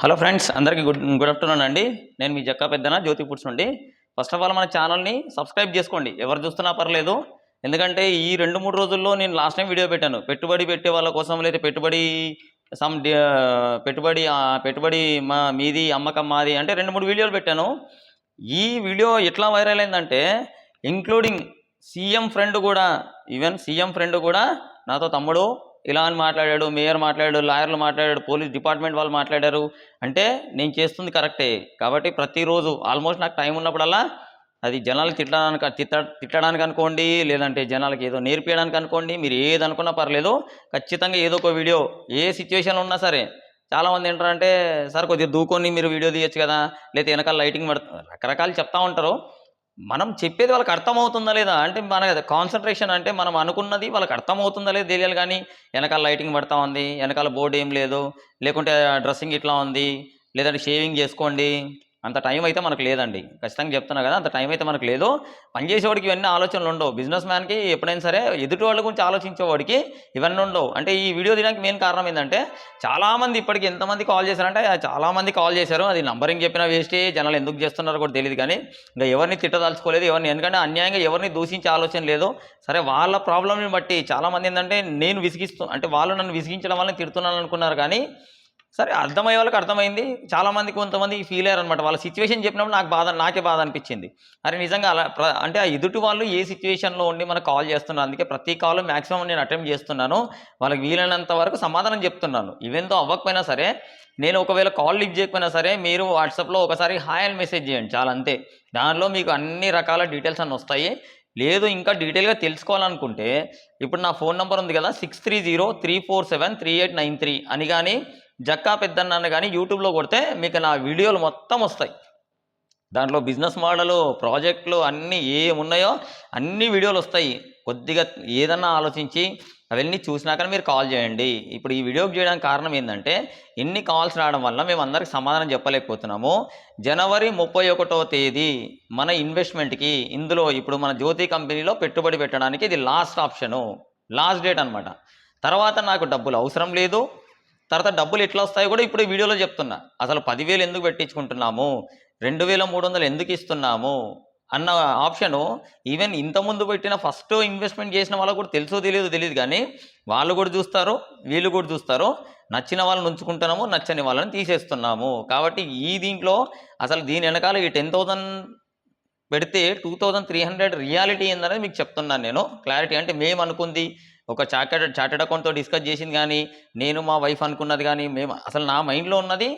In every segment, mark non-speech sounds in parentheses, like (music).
Hello friends అందరికీ good good afternoon అండి. నేను మీ జక్క పెద్దన జ్యోతి ఫుడ్స్ నుండి. ఫస్ట్ ఆఫ్ ఆల్ మన ఛానల్ని సబ్స్క్రైబ్ చేసుకోండి. ఎవరు చూస్తున్నా పర్లేదు. ఎందుకంటే ఈ రెండు మూడు రోజుల్లో నేను లాస్ట్ టైం వీడియో పెట్టాను. పెట్టుబడి పెట్టే వాళ్ళ కోసం లేదా పెట్టుబడి సమ్ పెట్టుబడి పెట్టుబడి మా మీది అమ్మకం మాది అంటే రెండు మూడు వీడియోలు పెట్టాను. ఈ వీడియో ఎట్లా వైరల్ అయిందంటే ఇంక్లూడింగ్ సీఎం ఫ్రెండ్ కూడా ఈవెన్ సీఎం ఫ్రెండ్ కూడా నాతో తమ్ముడు ఇలా అని మాట్లాడాడు మేయర్ మాట్లాడాడు లాయర్లు మాట్లాడాడు పోలీస్ డిపార్ట్మెంట్ వాళ్ళు మాట్లాడారు. అంటే నేను చేస్తుంది కరెక్టే. కాబట్టి ప్రతిరోజు ఆల్మోస్ట్ నాకు టైం ఉన్నప్పుడల్లా అది జనాలు తిట్టడానికి తిట్ట తిట్టడానికి అనుకోండి లేదంటే జనాలకి ఏదో నేర్పించడానికి అనుకోండి మీరు ఏది అనుకున్నా పర్లేదు ఖచ్చితంగా ఏదో ఒక వీడియో ఏ సిచ్యువేషన్ ఉన్నా సరే. చాలామంది ఏంటారంటే సార్ కొద్దిగా దూకొని మీరు వీడియో తీయచ్చు కదా. లేకపోతే వెనకాల లైటింగ్ పడుతుంది రకరకాలు చెప్తా ఉంటారు. మనం చెప్పేది వాళ్ళకి అర్థమవుతుందా లేదా? అంటే మన కాన్సన్ట్రేషన్ అంటే మనం అనుకున్నది వాళ్ళకి అర్థమవుతుందా లేదా తెలియాలి కానీ వెనకాల లైటింగ్ పడతా ఉంది వెనకాల బోర్డు ఏం లేదు లేకుంటే డ్రెస్సింగ్ ఇట్లా ఉంది లేదంటే షేవింగ్ చేసుకోండి అంత టైం అయితే మనకు లేదండి. ఖచ్చితంగా చెప్తున్నా కదా అంత టైం అయితే మనకు లేదు. పనిచేసేవాడికి ఇవన్నీ ఆలోచనలు ఉండవు. బిజినెస్ మ్యాన్కి ఎప్పుడైనా సరే ఎదుటి వాళ్ళ గురించి ఆలోచించేవాడికి ఇవన్నీ ఉండవు. అంటే ఈ వీడియో తీయడానికి మెయిన్ కారణం ఏంటంటే చాలామంది ఇప్పటికి ఎంతమంది కాల్ చేశారంటే చాలామంది కాల్ చేశారు. అది నంబరింగ్ చెప్పిన వేస్టే జనాలు ఎందుకు చేస్తున్నారో కూడా తెలియదు కానీ ఇంకా ఎవరిని తిట్టదలుచుకోలేదు ఎవరిని ఎందుకంటే అన్యాయంగా ఎవరిని దూషించే ఆలోచన లేదు. సరే వాళ్ళ ప్రాబ్లమ్ని బట్టి చాలామంది ఏంటంటే నేను విసిగిస్తూ అంటే వాళ్ళు నన్ను విసిగించడం వల్ల తిడుతున్నాను అనుకున్నారు కానీ సరే అర్థమయ్యే వాళ్ళకి అర్థమైంది. చాలామంది కొంతమంది ఫీల్ అయ్యారు అనమాట వాళ్ళ సిచ్యువేషన్ చెప్పినప్పుడు నాకు బాధ నాకే బాధ అనిపించింది. అరే నిజంగా అలా ప్ర- అంటే ఆ ఎదుటి వాళ్ళు ఏ సిచ్యువేషన్లో ఉండి మనకు కాల్ చేస్తున్నారు? అందుకే ప్రతి కాల్ మ్యాక్సిమం నేను అటెంప్ట్ చేస్తున్నాను. వాళ్ళకి వీలైనంత వరకు సమాధానం చెప్తున్నాను. ఇవెంతో అవ్వకపోయినా సరే నేను ఒకవేళ కాల్ లిఫ్ట్ చేయకపోయినా సరే మీరు వాట్సాప్లో ఒకసారి హాయ్ అని మెసేజ్ చేయండి. చాలా అంతే. దానిలో మీకు అన్ని రకాల డీటెయిల్స్ అన్నీ వస్తాయి. లేదు ఇంకా డీటెయిల్గా తెలుసుకోవాలనుకుంటే ఇప్పుడు నా ఫోన్ నెంబర్ ఉంది కదా six three zero three four seven three eight nine three అని కానీ జక్కా పెద్దన్నాను కానీ యూట్యూబ్లో కొడితే మీకు నా వీడియోలు మొత్తం వస్తాయి. దాంట్లో బిజినెస్ మోడలు ప్రాజెక్టులు అన్నీ ఏమున్నాయో అన్ని వీడియోలు వస్తాయి. కొద్దిగా ఏదన్నా ఆలోచించి అవన్నీ చూసినాక మీరు కాల్ చేయండి. ఇప్పుడు ఈ వీడియోకి చేయడానికి కారణం ఏంటంటే ఎన్ని కాల్స్ రావడం వల్ల మేము అందరికి సమాధానం చెప్పలేకపోతున్నాము. జనవరి ముప్పై ఒకటో తేదీ మన ఇన్వెస్ట్మెంట్కి ఇందులో ఇప్పుడు మన జ్యోతి కంపెనీలో పెట్టుబడి పెట్టడానికి ఇది లాస్ట్ ఆప్షను. లాస్ట్ డేట్ అనమాట తర్వాత నాకు డబ్బులు అవసరం లేదు. తర్వాత డబ్బులు ఎట్లా వస్తాయో కూడా ఇప్పుడు వీడియోలో చెప్తున్నా. అసలు పదివేలు ఎందుకు పెట్టించుకుంటున్నాము? రెండు వేల మూడు వందలు ఎందుకు ఇస్తున్నాము? అన్న ఆప్షను ఈవెన్ ఇంతకుముందు పెట్టిన ఫస్ట్ ఇన్వెస్ట్మెంట్ చేసిన వాళ్ళకు కూడా తెలుసో తెలియదు తెలియదు కానీ వాళ్ళు కూడా చూస్తారు వీళ్ళు కూడా చూస్తారు. నచ్చిన వాళ్ళని ఉంచుకుంటున్నాము నచ్చని వాళ్ళని తీసేస్తున్నాము. కాబట్టి ఈ దీంట్లో అసలు దీని వెనకాల ఈ టెన్ థౌజండ్ పెడితే two thousand three hundred reality ఏందనేది మీకు చెప్తున్నాను నేను. క్లారిటీ అంటే మేము అనుకుంది ఒక చార్టెడ్ చార్టెడ్ అకౌంట్తో డిస్కస్ చేసింది కానీ నేను మా వైఫ్ అనుకున్నది కానీ మేము అసలు నా మైండ్లో ఉన్నది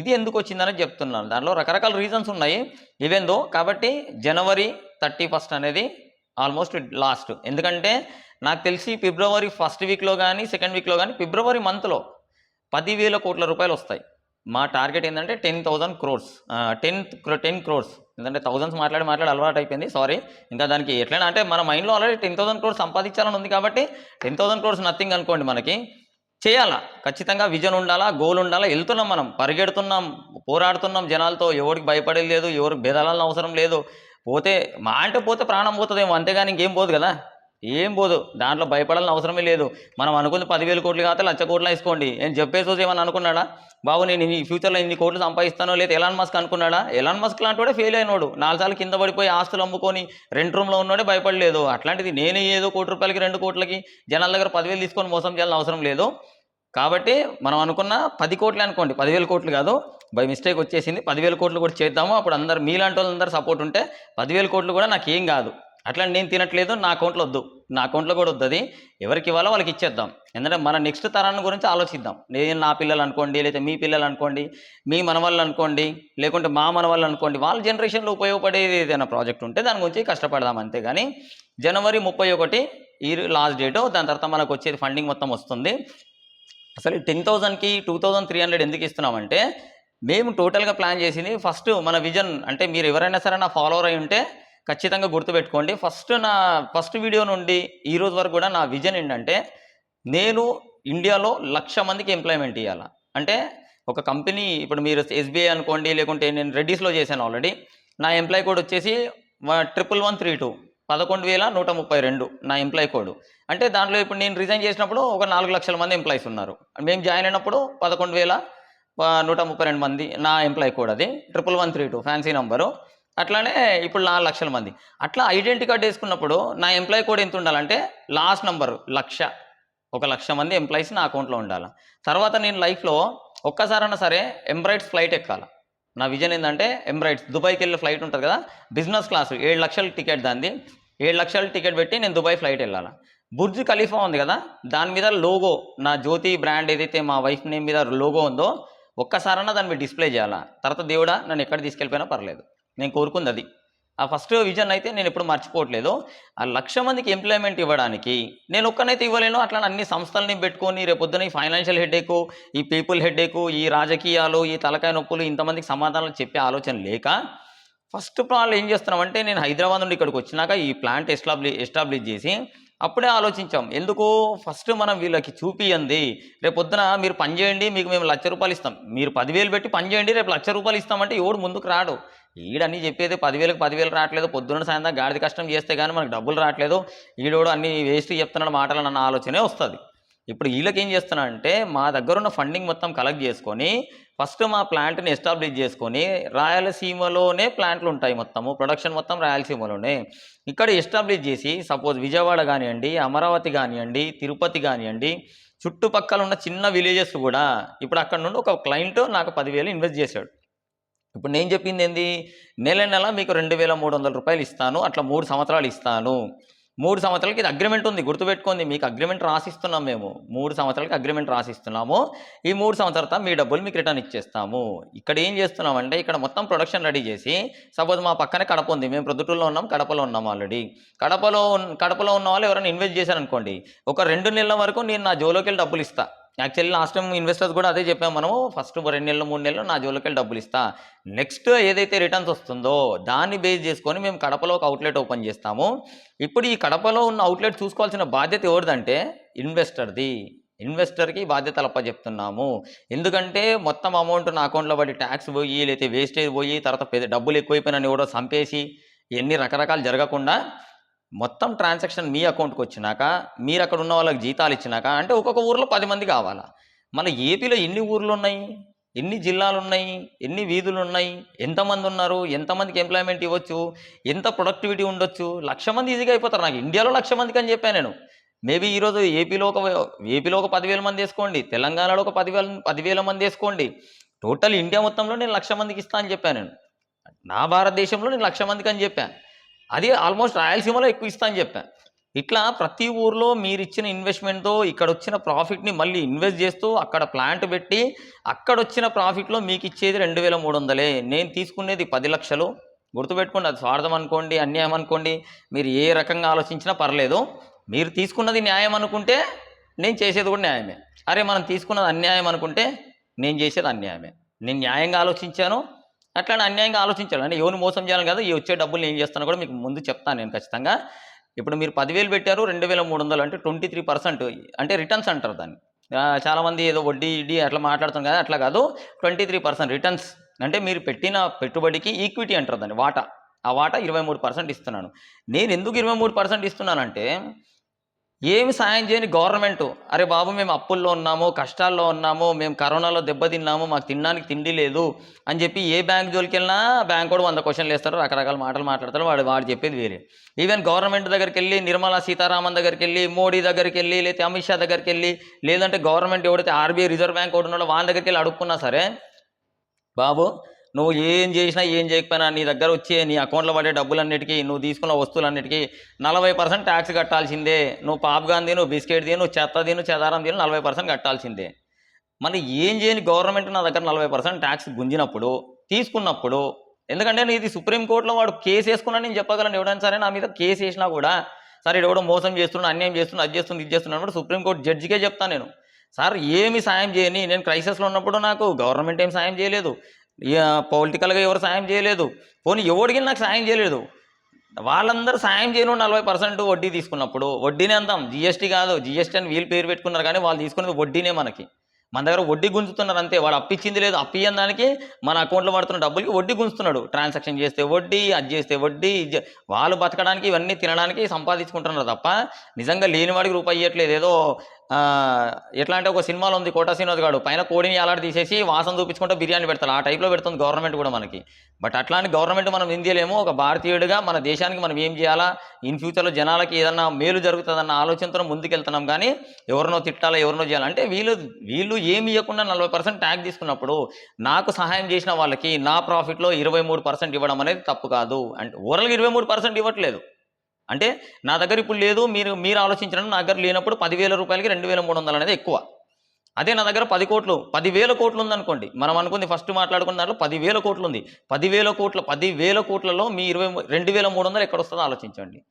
ఇది ఎందుకు వచ్చిందని చెప్తున్నాను. దానిలో రకరకాల రీజన్స్ ఉన్నాయి. ఇవేందో కాబట్టి జనవరి థర్టీ ఫస్ట్ అనేది ఆల్మోస్ట్ లాస్ట్. ఎందుకంటే నాకు తెలిసి ఫిబ్రవరి ఫస్ట్ వీక్లో కానీ సెకండ్ వీక్లో కానీ ఫిబ్రవరి మంత్లో పదివేల కోట్ల రూపాయలు వస్తాయి. మా టార్గెట్ ఏంటంటే ten thousand crores ten ten crores. ఎందుకంటే థౌసండ్స్ మాట్లాడి మాట్లాడి అలవాటు అయిపోయింది. సారీ ఇంకా దానికి ఎట్లైనా అంటే మన మైండ్లో ఆల్రెడీ టెన్ థౌసండ్ క్రోర్స్ సంపాదించాలని ఉంది కాబట్టి టెన్ థౌసండ్ క్రోర్స్ నథింగ్ అనుకోండి మనకి. చేయాలా? ఖచ్చితంగా విజన్ ఉండాలా? గోల్ ఉండాలా? వెళ్తున్నాం మనం. పరిగెడుతున్నాం. పోరాడుతున్నాం జనాలతో. ఎవరికి భయపడేది లేదు. ఎవరికి బెదలాలని అవసరం లేదు. పోతే మా అంటే పోతే ప్రాణం పోతుందేమో. అంతేగాని ఇంకేం పోదు కదా. ఏం పోదు దాంట్లో భయపడాలని అవసరమే లేదు. మనం అనుకుంది పదివేల కోట్లు కాకపోతే లక్ష కోట్లు వేసుకోండి. నేను చెప్పేసి ఏమని అనుకున్నాడా? బాబు నేను ఈ ఫ్యూచర్లో ఇన్ని కోట్లు సంపాదిస్తానో లేదా ఎలాన్ మస్క్ అనుకున్నాడా? ఎలాన్ మస్క్ లాంటి వాడే ఫెయిల్ అయినోడు. నాలుగు సార్లు కింద పడిపోయి ఆస్తులు అమ్ముకొని రెండు రూమ్లో ఉన్నోడే భయపడలేదు. అట్లాంటిది నేను ఏదో కోటి రూపాయలకి రెండు కోట్లకి జనాల దగ్గర పదివేలు తీసుకొని మోసం చేయాలని అవసరం లేదు. కాబట్టి మనం అనుకున్న పది కోట్లు అనుకోండి. పదివేల కోట్లు కాదు బై మిస్టేక్ వచ్చేసింది. పదివేల కోట్లు కూడా చేద్దాము. అప్పుడు అందరు మీలాంటి వాళ్ళందరూ సపోర్ట్ ఉంటే పదివేల కోట్లు కూడా నాకు ఏం కాదు. అట్లా నేను తినట్లేదు నా అకౌంట్లో వద్దు. నా అకౌంట్లో కూడా వద్దు అది ఎవరికి ఇవ్వాలో వాళ్ళకి ఇచ్చేద్దాం. ఎందుకంటే మన నెక్స్ట్ తరాన్ని గురించి ఆలోచిద్దాం. నేను నా పిల్లలు అనుకోండి లేదా మీ పిల్లలు అనుకోండి మీ మనవాళ్ళు అనుకోండి లేకుంటే మా మనవాళ్ళు అనుకోండి వాళ్ళ జనరేషన్లో ఉపయోగపడేది ఏదైనా ప్రాజెక్ట్ ఉంటే దాని గురించి కష్టపడదాం అంతేగాని జనవరి ముప్పై ఒకటి ఈ లాస్ట్ డేటు దాని తర్వాత మనకు వచ్చేది ఫండింగ్ మొత్తం వస్తుంది. అసలు టెన్ థౌజండ్కి టూ థౌజండ్ త్రీ హండ్రెడ్ ఎందుకు ఇస్తున్నామంటే మేము టోటల్గా ప్లాన్ చేసింది ఫస్ట్ మన విజన్ అంటే మీరు ఎవరైనా సరే నా ఫాలోవర్ అయి ఉంటే ఖచ్చితంగా గుర్తుపెట్టుకోండి. ఫస్ట్ నా ఫస్ట్ వీడియో నుండి ఈ రోజు వరకు కూడా నా విజన్ ఏంటంటే నేను ఇండియాలో లక్ష మందికి ఎంప్లాయ్మెంట్ ఇవ్వాలి అంటే ఒక కంపెనీ ఇప్పుడు మీరు ఎస్బీఐ అనుకోండి లేకుంటే నేను రెడ్డీస్లో చేశాను ఆల్రెడీ. నా ఎంప్లాయ్ కోడ్ వచ్చేసి ట్రిపుల్ వన్ త్రీ టూ పదకొండు వేల నూట ముప్పై రెండు నా ఎంప్లాయ్ కోడ్. అంటే దాంట్లో ఇప్పుడు నేను రిజైన్ చేసినప్పుడు ఒక నాలుగు లక్షల మంది ఎంప్లాయీస్ ఉన్నారు. మేము జాయిన్ అయినప్పుడు పదకొండు వేల నూట ముప్పై రెండు మంది నా ఎంప్లాయీ కోడ్ అది triple one three two fancy number. అట్లానే ఇప్పుడు నాలుగు లక్షల మంది. అట్లా ఐడెంటిటీ కార్డ్ వేసుకున్నప్పుడు నా ఎంప్లాయీ కోడ్ ఎంత ఉండాలంటే లాస్ట్ నంబర్ లక్ష. ఒక లక్ష మంది ఎంప్లాయీస్ నా అకౌంట్లో ఉండాలి. తర్వాత నేను లైఫ్లో ఒక్కసారైనా సరే ఎంబ్రాయిడ్స్ ఫ్లైట్ ఎక్కాలి. నా విజన్ ఏంటంటే ఎంబ్రాయిడ్స్. దుబాయ్కి వెళ్ళే ఫ్లైట్ ఉంటుంది కదా బిజినెస్ క్లాస్. ఏడు లక్షల టికెట్ దాన్ని ఏడు లక్షల టికెట్ పెట్టి నేను దుబాయ్ ఫ్లైట్ వెళ్ళాలి. బుర్జ్ ఖలీఫా ఉంది కదా దాని మీద లోగో నా జ్యోతి బ్రాండ్ ఏదైతే మా వైఫ్ నేమ్ మీద లోగో ఉందో ఒక్కసారన్నా దాన్ని డిస్ప్లే చేయాలా. తర్వాత దేవుడా నన్ను ఎక్కడ తీసుకెళ్ళిపోయినా పర్లేదు. నేను కోరుకుంది అది. ఆ ఫస్ట్ విజన్ అయితే నేను ఎప్పుడు మర్చిపోవట్లేదు. ఆ లక్ష మందికి ఎంప్లాయ్మెంట్ ఇవ్వడానికి నేను ఒక్కనైతే ఇవ్వలేను. అట్లా అన్ని సంస్థలని పెట్టుకొని రేపొద్దున ఈ ఫైనాన్షియల్ హెడేకు ఈ పీపుల్ హెడేకు ఈ రాజకీయాలు ఈ తలకాయ నొప్పులు ఇంతమందికి సమాధానాలు చెప్పే ఆలోచన లేక ఫస్ట్ ఆఫ్ ఏం చేస్తున్నామంటే నేను హైదరాబాద్ నుండి ఇక్కడికి వచ్చినాక ఈ ప్లాంట్ ఎస్టాబ్లి ఎస్టాబ్లిష్ చేసి అప్పుడే ఆలోచించాం. ఎందుకు? ఫస్ట్ మనం వీళ్ళకి చూపియండి. రేపు పొద్దున మీరు పని చేయండి మీకు మేము లక్ష రూపాయలు ఇస్తాం. మీరు పదివేలు పెట్టి పని చేయండి రేపు లక్ష రూపాయలు ఇస్తామంటే ఎవడు ముందుకు రాడు. ఈడన్నీ చెప్పేది పదివేలకు పదివేలు రావట్లేదు పొద్దున్న సాయంత్రం గాడిద కష్టం చేస్తే కానీ మనకు డబ్బులు రావట్లేదు. ఈడోడు అన్ని వేస్ట్ చెప్తున్నాడు మాటలు అన్న ఆలోచనే వస్తుంది. ఇప్పుడు వీళ్ళకి ఏం చేస్తున్నాడంటే మా దగ్గర ఉన్న ఫండింగ్ మొత్తం కలెక్ట్ చేసుకొని ఫస్ట్ మా ప్లాంట్ని ఎస్టాబ్లిష్ చేసుకొని రాయలసీమలోనే ప్లాంట్లు ఉంటాయి మొత్తము ప్రొడక్షన్ మొత్తం రాయలసీమలోనే. ఇక్కడ ఎస్టాబ్లిష్ చేసి సపోజ్ విజయవాడ కానివ్వండి అమరావతి కానివ్వండి తిరుపతి కానివ్వండి చుట్టుపక్కల ఉన్న చిన్న విలేజెస్ కూడా ఇప్పుడు అక్కడ నుండి ఒక క్లయింట్ నాకు పదివేలు ఇన్వెస్ట్ చేశాడు. ఇప్పుడు నేను చెప్పింది ఏంది? నెల నెల మీకు రెండు వేల మూడు వందల రూపాయలు ఇస్తాను అట్లా మూడు సంవత్సరాలు ఇస్తాను. మూడు సంవత్సరాలకి ఇది అగ్రిమెంట్ ఉంది గుర్తుపెట్టుకోండి. మీకు అగ్రిమెంట్ రాసిస్తున్నాం మేము. మూడు సంవత్సరాలకి అగ్రిమెంట్ రాసిస్తున్నాము. ఈ మూడు సంవత్సరాల తర్వాత మీ డబ్బులు మీకు రిటర్న్ ఇచ్చేస్తాము. ఇక్కడ ఏం చేస్తున్నామంటే ఇక్కడ మొత్తం ప్రొడక్షన్ రెడీ చేసి సపోజ్ మా పక్కనే కడప ఉంది. మేము ప్రొద్దుటూరులో ఉన్నాం కడపలో ఉన్నాం ఆల్రెడీ. కడపలో కడపలో ఉన్న వాళ్ళు ఎవరైనా ఇన్వెస్ట్ చేశారనుకోండి ఒక రెండు నెలల వరకు నేను నా జోలోకి వెళ్ళి డబ్బులు ఇస్తా. యాక్చువల్లీ లాస్ట్ టైం ఇన్వెస్టర్స్ కూడా అదే చెప్పాము మనము. ఫస్ట్ రెండు నెలలు మూడు నెలలు నా జోలోకి డబ్బులు ఇస్తా. నెక్స్ట్ ఏదైతే రిటర్న్స్ వస్తుందో దాన్ని బేస్ చేసుకొని మేము కడపలో ఒక అవుట్లెట్ ఓపెన్ చేస్తాము. ఇప్పుడు ఈ కడపలో ఉన్న అవుట్లెట్ చూసుకోవాల్సిన బాధ్యత ఎవరిదంటే ఇన్వెస్టర్ది ఇన్వెస్టర్కి బాధ్యతలు అప్పచెప్తున్నాము. ఎందుకంటే మొత్తం అమౌంట్ నా అకౌంట్లో పడి ట్యాక్స్ పోయి లేకపోతే వేస్టేజ్ పోయి తర్వాత పెద్ద డబ్బులు ఎక్కువైపోయినా ఎవడో చంపేసి ఇవన్నీ రకరకాలు జరగకుండా మొత్తం ట్రాన్సాక్షన్ మీ అకౌంట్కి వచ్చినాక మీరు అక్కడ ఉన్న వాళ్ళకి జీతాలు ఇచ్చినాక అంటే ఒక్కొక్క ఊర్లో పది మంది కావాలా? మన ఏపీలో ఎన్ని ఊర్లు ఉన్నాయి? ఎన్ని జిల్లాలు ఉన్నాయి? ఎన్ని వీధులు ఉన్నాయి? ఎంతమంది ఉన్నారు? ఎంతమందికి ఎంప్లాయ్మెంట్ ఇవ్వచ్చు? ఎంత ప్రొడక్టివిటీ ఉండొచ్చు? లక్ష మంది ఈజీగా అయిపోతారు. నాకు ఇండియాలో లక్ష మందికి అని చెప్పాను నేను. మేబీ ఈరోజు ఏపీలో ఒక ఏపీలో ఒక పదివేల మంది వేసుకోండి. తెలంగాణలో ఒక పదివేల పదివేల మంది వేసుకోండి. టోటల్ ఇండియా మొత్తంలో నేను లక్ష మందికి ఇస్తా అని చెప్పాను నేను. నా భారతదేశంలో నేను లక్ష మందికి అని చెప్పాను. అది ఆల్మోస్ట్ రాయలసీమలో ఎక్కువ ఇస్తా అని చెప్పాను ఇట్లా ప్రతి ఊర్లో మీరు ఇచ్చిన ఇన్వెస్ట్మెంట్తో ఇక్కడ వచ్చిన ప్రాఫిట్ని మళ్ళీ ఇన్వెస్ట్ చేస్తూ అక్కడ ప్లాంట్ పెట్టి అక్కడ వచ్చిన ప్రాఫిట్లో మీకు ఇచ్చేది రెండు వేల మూడు వందలే. నేను తీసుకునేది పది లక్షలు. గుర్తుపెట్టుకోండి అది స్వార్థం అనుకోండి అన్యాయం అనుకోండి మీరు ఏ రకంగా ఆలోచించినా పర్లేదు. మీరు తీసుకున్నది న్యాయం అనుకుంటే నేను చేసేది కూడా న్యాయమే. అరే మనం తీసుకున్నది అన్యాయం అనుకుంటే నేను చేసేది అన్యాయమే. నేను న్యాయంగా ఆలోచించాను అట్లానే అన్యాయంగా ఆలోచించాను అంటే ఎవరిని మోసం చేయాలి కదా ఈ వచ్చే డబ్బులు ఏం చేస్తానో కూడా మీకు ముందు చెప్తాను నేను ఖచ్చితంగా. ఇప్పుడు మీరు పదివేలు పెట్టారు రెండు వేల మూడు వందలు అంటే ట్వంటీ త్రీ పర్సెంట్. అంటే రిటర్న్స్ అంటారు దాన్ని. చాలామంది ఏదో వడ్డీ ఇడ్డీ అట్లా మాట్లాడుతాం కదా అట్లా కాదు. Twenty three percent returns. అంటే మీరు పెట్టిన పెట్టుబడికి ఈక్విటీ అంటారు దాన్ని వాటా. ఆ వాటా ఇరవై మూడు పర్సెంట్ ఇస్తున్నాను. నేను ఎందుకు ఇరవై మూడు పర్సెంట్ ఇస్తున్నానంటే ఏమి సాయం చేయని గవర్నమెంట్? అరే బాబు మేము అప్పుల్లో ఉన్నాము కష్టాల్లో ఉన్నాము మేము కరోనాలో దెబ్బతిన్నాము మాకు తినడానికి తిండి లేదు అని చెప్పి ఏ బ్యాంక్ జోలికి వెళ్ళినా బ్యాంక్ కూడా వంద క్వశ్చన్లు వేస్తారు రకరకాల మాటలు మాట్లాడతారు వాడు వాడు చెప్పేది వేరే. ఈవెన్ గవర్నమెంట్ దగ్గరికి వెళ్ళి నిర్మలా సీతారామన్ దగ్గరికి వెళ్ళి మోడీ దగ్గరికి వెళ్ళి లేకపోతే అమిత్ షా దగ్గరికి వెళ్ళి లేదంటే గవర్నమెంట్ ఎవడైతే ఆర్బీఐ రిజర్వ్ బ్యాంక్ ఒకటి ఉన్నాడో వాళ్ళ దగ్గరికి వెళ్ళి అడుక్కున్నా సరే బాబు నువ్వు ఏం చేసినా ఏం చేయకపోయినా నీ దగ్గర వచ్చే నీ అకౌంట్లో పడే డబ్బులన్నిటికీ నువ్వు తీసుకున్న వస్తువులన్నిటికీ నలభై పర్సెంట్ ట్యాక్స్ కట్టాల్సిందే. నువ్వు పాప్గాన్ తిను బిస్కెట్ తిను చెత్త తిను చెదారం తిను నలభై పర్సెంట్ కట్టాల్సిందే. మరి ఏం చేయని గవర్నమెంట్ నా దగ్గర నలభై పర్సెంట్ ట్యాక్స్ గుంజినప్పుడు తీసుకున్నప్పుడు ఎందుకంటే నేను ఇది సుప్రీంకోర్టులో వాడు కేసు వేసుకున్నా నేను చెప్పగలను ఎవడైనా సరే నా మీద కేసు వేసినా కూడా సరే ఎవడో మోసం చేస్తున్నాడు అన్యాయం చేస్తున్నాడు అది చేస్తుంది ఇది చేస్తున్నాడు కూడా సుప్రీంకోర్టు జడ్జికే చెప్తాను నేను. సార్ ఏమి సాయం చేయని నేను క్రైసిస్లో ఉన్నప్పుడు నాకు గవర్నమెంట్ ఏం సాయం చేయలేదు. పొలిటికల్గా ఎవరు సాయం చేయలేదు. పోనీ ఎవడికి నాకు సాయం చేయలేదు. వాళ్ళందరూ సాయం చేయను నలభై పర్సెంట్ వడ్డీ తీసుకున్నప్పుడు వడ్డీనే అందాం. జిఎస్టీ కాదు. జిఎస్టీ అని వీళ్ళు పేరు పెట్టుకున్నారు కానీ వాళ్ళు తీసుకునేది వడ్డీనే మనకి. మన దగ్గర వడ్డీ గుంజుతున్నారు అంతే. వాడు అప్పిచ్చింది లేదు. అప్పియ్యని దానికి మన అకౌంట్లో పడుతున్న డబ్బులకి వడ్డీ గుంజుతున్నాడు. ట్రాన్సాక్షన్ చేస్తే వడ్డీ అది చేస్తే వడ్డీ వాళ్ళు బతకడానికి ఇవన్నీ తినడానికి సంపాదించుకుంటున్నారు తప్ప నిజంగా లేనివాడికి రూపాయి ఇవ్వట్లేదు ఏదో ఎట్లా అంటే ఒక సినిమాలో ఉంది కోటా శ్రీనివాస్ గారు. పైన కోడిని అలాడ తీసేసి వాసన చూపించుకుంటే బిర్యానీ పెడతారు. ఆ టైప్లో పెడుతుంది గవర్నమెంట్ కూడా మనకి. బట్ అట్లాంటి గవర్నమెంట్ మనం ఇండియాలేమో ఒక భారతీయుడిగా మన దేశానికి మనం ఏం చేయాలా? ఇన్ ఫ్యూచర్లో జనాలకి ఏదన్నా మేలు జరుగుతుందన్న ఆలోచనతో ముందుకెళ్తున్నాం కానీ ఎవరినో తిట్టాలా ఎవరినో చేయాలంటే వీళ్ళు వీళ్ళు ఏమి ఇవ్వకుండా నలభై పర్సెంట్ ట్యాగ్ తీసుకున్నప్పుడు నాకు సహాయం చేసిన వాళ్ళకి నా ప్రాఫిట్లో ఇరవై మూడు పర్సెంట్ ఇవ్వడం అనేది తప్పు కాదు. అంటే ఓవరాల్గా ఇరవై మూడు పర్సెంట్ ఇవ్వట్లేదు. అంటే నా దగ్గర ఇప్పుడు లేదు మీరు మీరు ఆలోచించడం నా దగ్గర లేనప్పుడు పదివేల రూపాయలకి రెండు వేల మూడు వందలు అనేది ఎక్కువ. అదే నా దగ్గర పది కోట్లు పదివేల కోట్లు ఉందనుకోండి మనం అనుకుంది ఫస్ట్ మాట్లాడుకున్న దాంట్లో పదివేల కోట్లు ఉంది. పదివేల కోట్ల పదివేల కోట్లలో మీ ఇరవై రెండు వేల మూడు వందలు ఎక్కడ వస్తుందో ఆలోచించండి.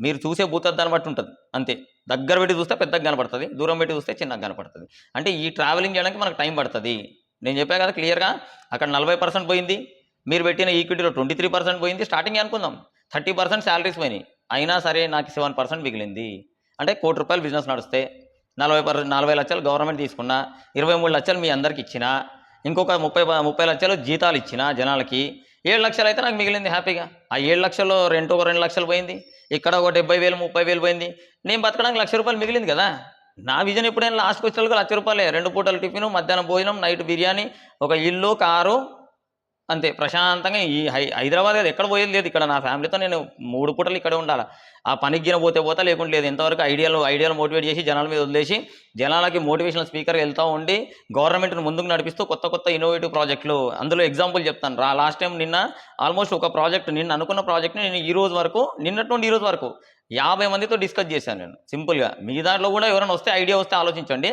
మీరు చూసే భూత దాన్ని బట్టి ఉంటుంది. అంతే. దగ్గర పెట్టి చూస్తే పెద్దగా కనపడుతుంది దూరం పెట్టి చూస్తే చిన్నగా కనపడుతుంది. అంటే ఈ ట్రావెలింగ్ చేయడానికి మనకు టైం పడుతుంది. నేను చెప్పా కదా క్లియర్గా అక్కడ నలభై పర్సెంట్ పోయింది. మీరు పెట్టిన ఈక్విటీలో ట్వంటీ త్రీ పర్సెంట్ పోయింది. స్టార్టింగ్ అనుకుందాం. థర్టీ పర్సెంట్ శాలరీస్ పోయినాయి. అయినా సరే నాకు సెవెన్ పర్సెంట్ మిగిలింది. అంటే కోటి రూపాయలు బిజినెస్ నడిస్తే నలభై పర్ నలభై లక్షలు గవర్నమెంట్ తీసుకున్నా ఇరవై మూడు లక్షలు మీ అందరికి ఇచ్చిన ఇంకొక ముప్పై ముప్పై లక్షలు జీతాలు ఇచ్చిన జనాలకి ఏడు లక్షలు అయితే నాకు మిగిలింది హ్యాపీగా. ఆ ఏడు లక్షల్లో రెంట్ ఒక రెండు లక్షలు పోయింది. ఇక్కడ ఒక డెబ్బై వేలు ముప్పై వేలు పోయింది. నేను బతకడానికి లక్ష రూపాయలు మిగిలింది కదా. నా విజన్ ఎప్పుడైనా లాస్ట్కి వచ్చేలకు లక్ష రూపాయలే. రెండు పూటల టిఫిన్ మధ్యాహ్నం భోజనం నైట్ బిర్యానీ ఒక ఇల్లు కారు అంతే. ప్రశాంతంగా ఈ హై హైదరాబాద్ కదా ఎక్కడ పోయేది లేదు. ఇక్కడ నా ఫ్యామిలీతో నేను మూడు పూటలు ఇక్కడే ఉండాలి. ఆ పనికి గిన పోతే పోతా లేకుండా లేదు. ఎంతవరకు ఐడియాలు ఐడియాలు మోటివేట్ చేసి జనాల మీద వదిలేసి జనాలకి మోటివేషనల్ స్పీకర్ వెళ్తూ ఉండి గవర్నమెంట్ని ముందుకు నడిపిస్తూ కొత్త కొత్త ఇన్నోవేటివ్ ప్రాజెక్టులు అందులో ఎగ్జాంపుల్ చెప్తాను. రా లాస్ట్ టైం నిన్న ఆల్మోస్ట్ ఒక ప్రాజెక్ట్ నిన్న అనుకున్న ప్రాజెక్ట్ని నేను ఈ రోజు వరకు నిన్నటి నుండి ఈ రోజు వరకు యాభై మందితో డిస్కస్ చేశాను నేను. సింపుల్గా మీ దాంట్లో కూడా ఎవరైనా వస్తే ఐడియా వస్తే ఆలోచించండి.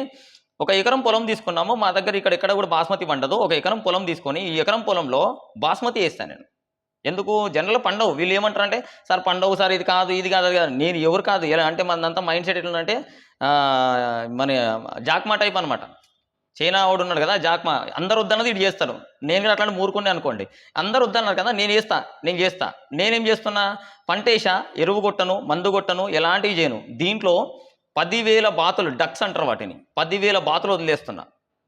ఒక ఎకరం పొలం తీసుకున్నాము మా దగ్గర ఇక్కడ ఎక్కడ కూడా బాస్మతి పండదు. ఒక ఎకరం పొలం తీసుకొని ఈ ఎకరం పొలంలో బాస్మతి వేస్తాను నేను. ఎందుకు? జనరల్ పండవు. వీళ్ళు ఏమంటారు అంటే సార్ పండవు సార్ ఇది కాదు ఇది కాదు అది కాదు. నేను ఎవరు కాదు. ఎలా అంటే మనదంతా మైండ్ సెట్ ఎట్లుందంటే మన జాక్మా టైప్ అనమాట చైనా వాడు ఉన్నాడు కదా జాక్మా. అందరు వద్దన్నది ఇటు చేస్తారు. నేను కూడా అట్లాంటి మూరుకునే అనుకోండి. అందరు వద్దన్నారు కదా నేను చేస్తా నేను చేస్తా. నేనేం చేస్తున్నా? పంటేసా ఎరువు కొట్టను మందు కొట్టను ఎలాంటివి చేయను. దీంట్లో పదివేల బాతులు డక్స్ అంటారు వాటిని. పదివేల బాతులు వదిలేస్తున్నా.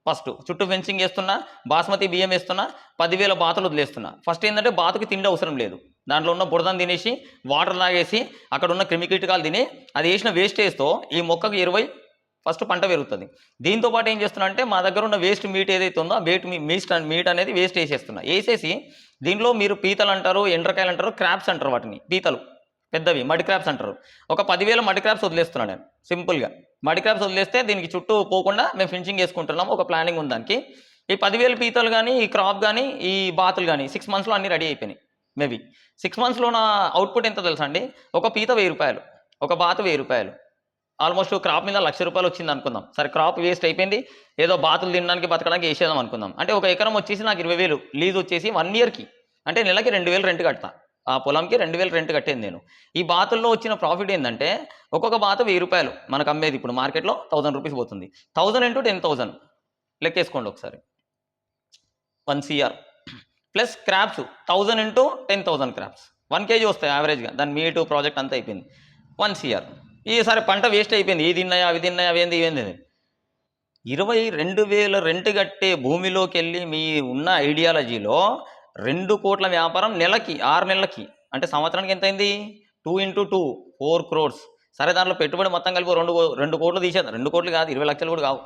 ఫస్ట్ చుట్టూ ఫెన్సింగ్ వేస్తున్నా బాస్మతి బియ్యం వేస్తున్నా పదివేల బాతులు వదిలేస్తున్నా. ఫస్ట్ ఏంటంటే బాతుకి తిండి అవసరం లేదు. దాంట్లో ఉన్న బురదను తినేసి వాటర్ లాగేసి అక్కడ ఉన్న క్రిమికీటకాలు తిని అది వేసిన వేస్టేజ్తో ఈ మొక్కకు ఇరవై ఫస్ట్ పంట పెరుగుతుంది. దీంతో పాటు ఏం చేస్తున్నా అంటే మా దగ్గర ఉన్న వేస్ట్ మీట్ ఏదైతే ఉందో ఆ వేస్ట్ మీట్ మీట్ అనేది వేస్ట్ వేసేస్తున్నా. వేసేసి దీనిలో మీరు పీతలు అంటారు ఎండ్రకాయలు అంటారు క్రాప్స్ అంటారు వాటిని పీతలు. పెద్దవి మడి క్రాప్స్ అంటారు. ఒక పదివేల మడి క్రాప్స్ వదిలేస్తున్నాను నేను సింపుల్గా. మడి క్రాప్స్ వదిలేస్తే దీనికి చుట్టూ పోకుండా మేము ఫినిషింగ్ వేసుకుంటున్నాం ఒక ప్లానింగ్ ఉంది దానికి. ఈ పదివేల పీతలు కానీ ఈ క్రాప్ కానీ ఈ బాతులు కానీ సిక్స్ మంత్స్లో అన్నీ రెడీ అయిపోయినాయి మేబీ. సిక్స్ మంత్స్లో నా అవుట్పుట్ ఎంత తెలుసా అండి? ఒక పీత వెయ్యి రూపాయలు ఒక బాత వెయ్యి రూపాయలు. ఆల్మోస్ట్ క్రాప్ మీద లక్ష రూపాయలు వచ్చింది అనుకుందాం. సరే క్రాప్ వేస్ట్ అయిపోయింది ఏదో బాతులు తినడానికి బతకడానికి వేసేదాం అనుకుందాం. అంటే ఒక ఎకరం వచ్చేసి నాకు ఇరవై వేలు లీజ్ వచ్చేసి వన్ ఇయర్కి. అంటే నెలకి రెండు వేలు రెంట్ కడతా. ఆ పొలంకి రెండు వేలు రెంట్ కట్టేది నేను. ఈ బాతుల్లో వచ్చిన ప్రాఫిట్ ఏంటంటే ఒక్కొక్క బాత వెయ్యి రూపాయలు మనకు అమ్మేది ఇప్పుడు మార్కెట్లో థౌసండ్ రూపీస్ పోతుంది. థౌసండ్ ఇంటూ టెన్ థౌసండ్ లెక్కేసుకోండి ఒకసారి. One C R. Plus crops thousand into ten thousand crops. One KG వస్తాయి యావరేజ్గా. దాని మీటు ప్రాజెక్ట్ అంతా అయిపోయింది. One C R. ఈసారి పంట వేస్ట్ అయిపోయింది. ఇది తిన్నాయా అవి తిన్నాయా అవేంది ఇవేంది ఇరవై రెండు వేల రెంట్ కట్టే భూమిలోకి వెళ్ళి మీ ఉన్న ఐడియాలజీలో రెండు కోట్ల వ్యాపారం నెలకి ఆరు నెలలకి. అంటే సంవత్సరానికి ఎంత అయింది two into two four crores. సరే దాంట్లో పెట్టుబడి మొత్తం కలిపి రెండు రెండు కోట్లు తీసేద్దాం. రెండు కోట్లు కాదు ఇరవై లక్షలు కూడా కావు.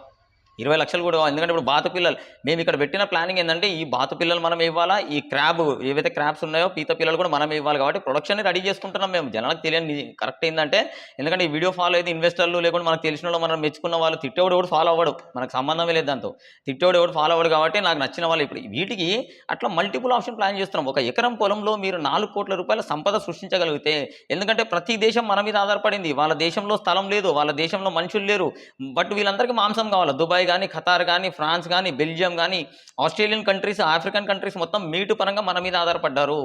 ఇరవై లక్షలు కూడా ఎందుకంటే ఇప్పుడు బాత పిల్లలు మేము ఇక్కడ పెట్టిన ప్లానింగ్ ఏంటంటే ఈ బాత పిల్లలు మనం ఇవ్వాలా ఈ క్రాబ్ ఏవైతే క్రాబ్స్ ఉన్నాయో పీత పిల్లలు కూడా మనం ఇవ్వాలి కాబట్టి ప్రొడక్షన్ రెడీ చేసుకుంటున్నాం మేము. జనాలకు తెలియని కరెక్ట్ ఏంటంటే ఎందుకంటే ఈ వీడియో ఫాలో అయితే ఇన్వెస్టర్లు లేకుండా మనకు తెలిసిన వాళ్ళు మనం మెచ్చుకున్న వాళ్ళు తిట్టేవాడు ఎవడు ఫాలో అవ్వడు. మనకు సంబంధమే లేదు దాంతో. తిట్టేవాడు ఎవడు ఫాలో అవ్వడు కాబట్టి నాకు నచ్చిన వాళ్ళు ఇప్పుడు వీటికి అట్లా మల్టిపుల్ ఆప్షన్ ప్లాన్ చేస్తున్నాం. ఒక ఎకరం పొలంలో మీరు నాలుగు కోట్ల రూపాయల సంపద సృష్టించగలిగితే ఎందుకంటే ప్రతి దేశం మన మీద ఆధారపడింది. వాళ్ళ దేశంలో స్థలం లేదు వాళ్ళ దేశంలో మనుషులు లేరు. బట్ వీళ్ళందరికీ మాంసం కావాలి? దుబాయ్ కానీ ఖతార్ కానీ ఫ్రాన్స్ కానీ బెల్జియం కానీ ఆస్ట్రేలియన్ కంట్రీస్ ఆఫ్రికన్ కంట్రీస్ మొత్తం మీటు పరంగా మన మీద ఆధారపడ్డారు.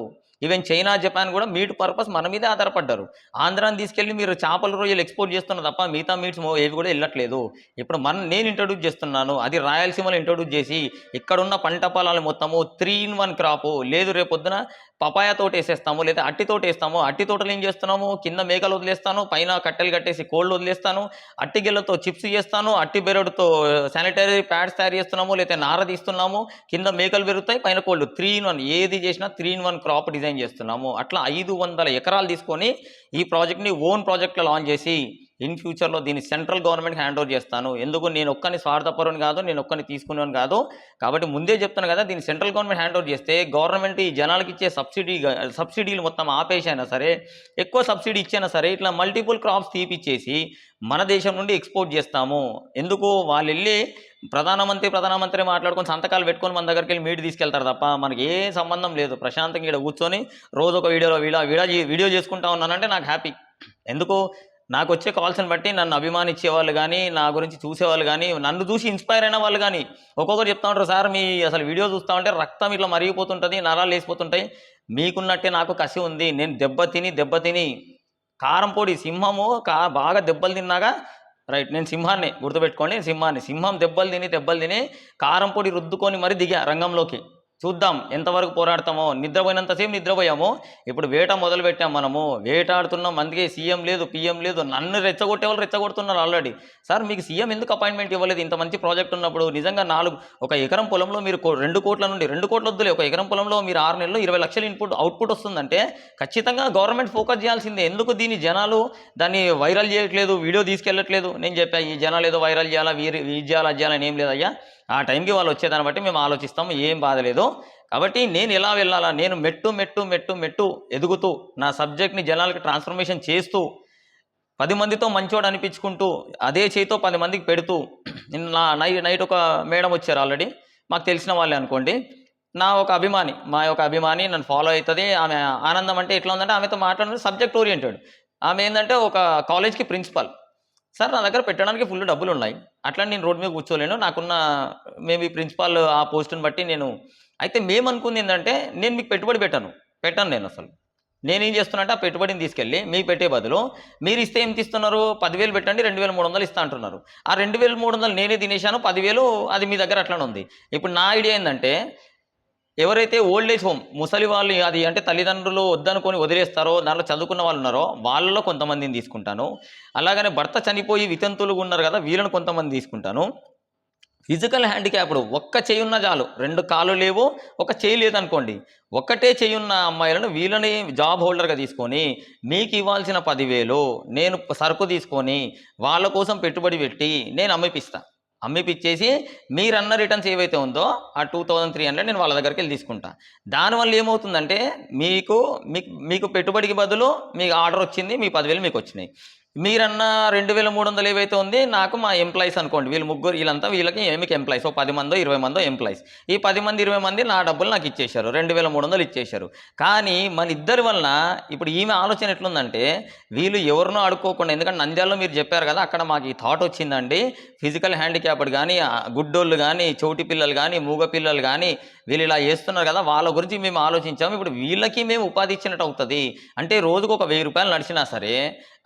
ఈవెన్ చైనా జపాన్ కూడా మీట్ పర్పస్ మన మీదే ఆధారపడ్డారు. ఆంధ్రాని తీసుకెళ్ళి మీరు చేపల రొయ్యలు ఎక్స్పోర్ట్ చేస్తున్నారు తప్ప మిగతా మీట్స్ ఏవి కూడా వెళ్ళట్లేదు. ఇప్పుడు మన నేను ఇంట్రొడ్యూస్ చేస్తున్నాను. అది రాయలసీమలో ఇంట్రొడ్యూస్ చేసి ఇక్కడున్న పంట పొలాలు మొత్తము త్రీ ఇన్ వన్ క్రాప్ లేదు రేపొద్దున పపాయ తోట వేసేస్తాము లేదా అట్టి తోట వేస్తాము. అట్టి తోటలు ఏం చేస్తున్నాము? కింద మేకలు వదిలేస్తాను పైన కట్టెలు కట్టేసి కోళ్ళు వదిలేస్తాను అట్టి గిల్లతో చిప్స్ చేస్తాను అట్టి బెరడుతో uh, శానిటరీ ప్యాడ్స్ తయారు చేస్తున్నాము లేదా నార తీస్తున్నాము. కింద మేకలు పెరుగుతాయి పైన కోళ్ళు. త్రీ ఇన్ వన్ ఏది చేసినా three in one crop design చేస్తున్నాము? అట్లా ఐదు వందల ఎకరాలు తీసుకొని ఈ ప్రాజెక్ట్ని ఓన్ ప్రాజెక్ట్లో లాంచ్ చేసి ఇన్ ఫ్యూచర్లో దీన్ని సెంట్రల్ గవర్నమెంట్ హ్యాండ్ ఓవర్ చేస్తాను. ఎందుకు? నేను ఒక్కని స్వార్థపరుని కాదు నేను ఒక్కని తీసుకునేవాని కాదు. కాబట్టి ముందే చెప్తాను కదా దీన్ని సెంట్రల్ గవర్నమెంట్ హ్యాండ్ ఓవర్ చేస్తే గవర్నమెంట్ ఈ జనాలకి ఇచ్చే సబ్సిడీ సబ్సిడీలు మొత్తం ఆపేసైనా సరే ఎక్కువ సబ్సిడీ ఇచ్చైనా సరే ఇట్లా మల్టిపుల్ క్రాప్స్ తీపిచ్చేసి మన దేశం నుండి ఎక్స్పోర్ట్ చేస్తాము. ఎందుకు? వాళ్ళు వెళ్ళి ప్రధానమంత్రి ప్రధానమంత్రి మాట్లాడుకొని సంతకాలు పెట్టుకొని మన దగ్గరికి వెళ్ళి మీటి తీసుకెళ్తారు తప్ప మనకి ఏ సంబంధం లేదు. ప్రశాంతంగా ఇక్కడ కూర్చొని రోజు ఒక వీడియోలో వీడియో వీడియో వీడియో చేసుకుంటా ఉన్నానంటే నాకు హ్యాపీ. ఎందుకు? నాకు వచ్చే కాల్స్ని బట్టి నన్ను అభిమానించే వాళ్ళు కానీ నా గురించి చూసేవాళ్ళు కానీ నన్ను చూసి ఇన్స్పైర్ అయిన వాళ్ళు కానీ ఒక్కొక్కరు చెప్తా ఉంటారు సార్ మీ అసలు వీడియో చూస్తూ ఉంటే రక్తం ఇట్లా మరిగిపోతుంటుంది నరాలు వేసిపోతుంటాయి మీకున్నట్టే నాకు కసి ఉంది నేను దెబ్బతిని దెబ్బతిని కారంపొడి సింహము కా బాగా దెబ్బలు తిన్నాగా రైట్ నేను సింహాన్ని గుర్తుపెట్టుకోండి సింహాన్ని సింహం దెబ్బలు తిని దెబ్బలు తిని కారంపొడి రుద్దుకొని మరీ దిగా రంగంలోకి. చూద్దాం ఎంతవరకు పోరాడతామో. నిద్రపోయినంతసేపు నిద్రపోయాము. ఇప్పుడు వేట మొదలు పెట్టాం మనము. వేటాడుతున్నాం. అందుకే సీఎం లేదు పిఎం లేదు. నన్ను రెచ్చగొట్టే వాళ్ళు రెచ్చగొడుతున్నారు ఆల్రెడీ సార్ మీకు సీఎం ఎందుకు అపాయింట్మెంట్ ఇవ్వలేదు? ఇంత మంచి ప్రాజెక్ట్ ఉన్నప్పుడు నిజంగా నాలుగు ఒక ఎకరం పొలంలో మీరు కో- రెండు కోట్ల నుండి రెండు కోట్ల వద్దులే ఒక ఎకరం పొలంలో మీరు ఆరు నెలలు ఇరవై లక్షల ఇన్పుట్ అవుట్పుట్ వస్తుందంటే ఖచ్చితంగా గవర్నమెంట్ ఫోకస్ చేయాల్సిందే. ఎందుకు దీని జనాలు దాన్ని వైరల్ చేయట్లేదు వీడియో తీసుకెళ్ళట్లేదు? నేను చెప్పాను ఈ జనాలు ఏదో వైరల్ చేయాలా వీరి ఇది చేయాలా అది చేయాలని ఏం లేదయ్యా ఆ టైంకి వాళ్ళు వచ్చేదాన్ని బట్టి మేము ఆలోచిస్తాం ఏం బాధ లేదు. కాబట్టి నేను ఎలా వెళ్ళాలా? నేను మెట్టు మెట్టు మెట్టు మెట్టు ఎదుగుతూ నా సబ్జెక్ట్ని జనాలకి ట్రాన్స్ఫర్మేషన్ చేస్తూ పది మందితో మంచోడు అనిపించుకుంటూ అదే చేతితో పది మందికి పెడుతూ నా నైట్ నైట్ ఒక మేడం వచ్చారు ఆల్రెడీ మాకు తెలిసిన వాళ్ళే అనుకోండి. నా ఒక అభిమాని మా యొక్క అభిమాని నన్ను ఫాలో అవుతుంది ఆమె ఆనందం అంటే ఎట్లా ఉందంటే ఆమెతో మాట్లాడిన సబ్జెక్ట్ ఓరియంటెడ్. ఆమె ఏంటంటే ఒక కాలేజ్కి ప్రిన్సిపల్. సార్ నా దగ్గర పెట్టడానికి ఫుల్ డబ్బులు ఉన్నాయి అట్లా నేను రోడ్ మీద కూర్చోలేను. నాకున్న మేము ఈ ప్రిన్సిపాల్ ఆ పోస్టుని బట్టి నేను అయితే మేము అనుకుంది ఏంటంటే నేను మీకు పెట్టుబడి పెట్టాను. పెట్టాను నేను అసలు. నేనేం చేస్తున్నట్టే ఆ పెట్టుబడిని తీసుకెళ్ళి మీకు పెట్టే బదులు మీరు ఇస్తే ఏం తీస్తున్నారు పదివేలు పెట్టండి రెండు వేల మూడు వందలు ఇస్తా అంటున్నారు. ఆ రెండు వేల మూడు వందలు నేనే తినేశాను పదివేలు అది మీ దగ్గర అట్లనే ఉంది. ఇప్పుడు నా ఐడియా ఏంటంటే ఎవరైతే ఓల్డ్ ఏజ్ హోమ్ ముసలి వాళ్ళు అది అంటే తల్లిదండ్రులు వద్దనుకొని వదిలేస్తారో దాంట్లో చదువుకున్న వాళ్ళు ఉన్నారో వాళ్ళలో కొంతమందిని తీసుకుంటాను. అలాగనే భర్త చనిపోయి వితంతులుగా ఉన్నారు కదా వీళ్ళని కొంతమంది తీసుకుంటాను. ఫిజికల్ హ్యాండిక్యాప్డ్ ఒక్క చేయి ఉన్న చాలు. రెండు కాళ్ళు లేవు ఒక చేయి లేదనుకోండి. ఒక్కటే చేయి ఉన్న అమ్మాయిలను వీళ్ళని జాబ్ హోల్డర్గా తీసుకొని మీకు ఇవ్వాల్సిన పదివేలు నేను సరుకు తీసుకొని వాళ్ళ కోసం పెట్టుబడి పెట్టి నేను అమ్మిపిస్తాను అమ్మిపిచ్చేసి మీరన్న రిటర్న్స్ ఏవైతే ఉందో ఆ టూ థౌజండ్ త్రీ హండ్రెడ్ నేను వాళ్ళ దగ్గరికి వెళ్ళి తీసుకుంటా. దానివల్ల ఏమవుతుందంటే మీకు మీకు మీకు పెట్టుబడికి బదులు మీకు ఆర్డర్ వచ్చింది మీ పదివేలు మీకు వచ్చినాయి. మీరన్న రెండు వేల మూడు వందలు ఏవైతే ఉంది నాకు మా ఎంప్లాయీస్ అనుకోండి వీళ్ళు ముగ్గురు వీళ్ళంతా వీళ్ళకి ఏమికి ఎంప్లాయీస్ ఓ పది మందో ఇరవై మందో ఎంప్లాయీస్ ఈ పది మంది ఇరవై మంది నా డబ్బులు నాకు ఇచ్చేశారు రెండు వేల మూడు వందలు ఇచ్చేశారు. కానీ మన ఇద్దరి వలన ఇప్పుడు ఈమె ఆలోచన ఎట్లుందంటే వీళ్ళు ఎవరినో అడుక్కోకుండా ఎందుకంటే నంద్యాలలో మీరు చెప్పారు కదా అక్కడ మాకు ఈ థాట్ వచ్చిందండి. ఫిజికల్ హ్యాండిక్యాప్డ్ కానీ గుడ్డోళ్ళు కానీ చోటి పిల్లలు కానీ మూగ పిల్లలు కానీ వీళ్ళు ఇలా చేస్తున్నారు కదా వాళ్ళ గురించి మేము ఆలోచించాము. ఇప్పుడు వీళ్ళకి మేము ఉపాధి ఇచ్చినట్టు అవుతుంది. అంటే రోజుకు ఒక వెయ్యి రూపాయలు నడిచినా సరే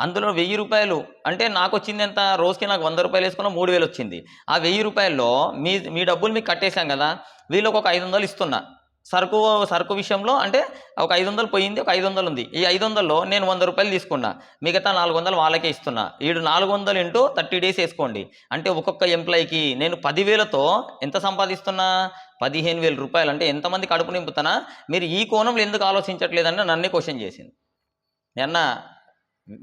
అందులో వెయ్యి రూపాయలు అంటే నాకు వచ్చింది ఎంత రోజుకి నాకు వంద రూపాయలు వేసుకున్నా మూడు వేలు వచ్చింది. ఆ వెయ్యి రూపాయల్లో మీ మీ డబ్బులు మీకు కట్టేశాం కదా వీళ్ళకి ఒక ఐదు వందలు ఇస్తున్నా. సరుకు సరుకు విషయంలో అంటే ఒక ఐదు వందలు పోయింది ఒక ఐదు వందలు ఉంది. ఈ ఐదు వందల్లో నేను వంద రూపాయలు తీసుకున్నా. మిగతా నాలుగు వందలు వాళ్ళకే ఇస్తున్నా. ఈడు నాలుగు వందలు ఇంటూ థర్టీ డేస్ వేసుకోండి. అంటే ఒక్కొక్క ఎంప్లాయీకి నేను పదివేలతో ఎంత సంపాదిస్తున్నా? పదిహేను వేల రూపాయలు. అంటే ఎంతమంది కడుపు నింపుతానా మీరు ఈ కోణంలో ఎందుకు ఆలోచించట్లేదని నన్నే క్వశ్చన్ చేసింది. నిన్న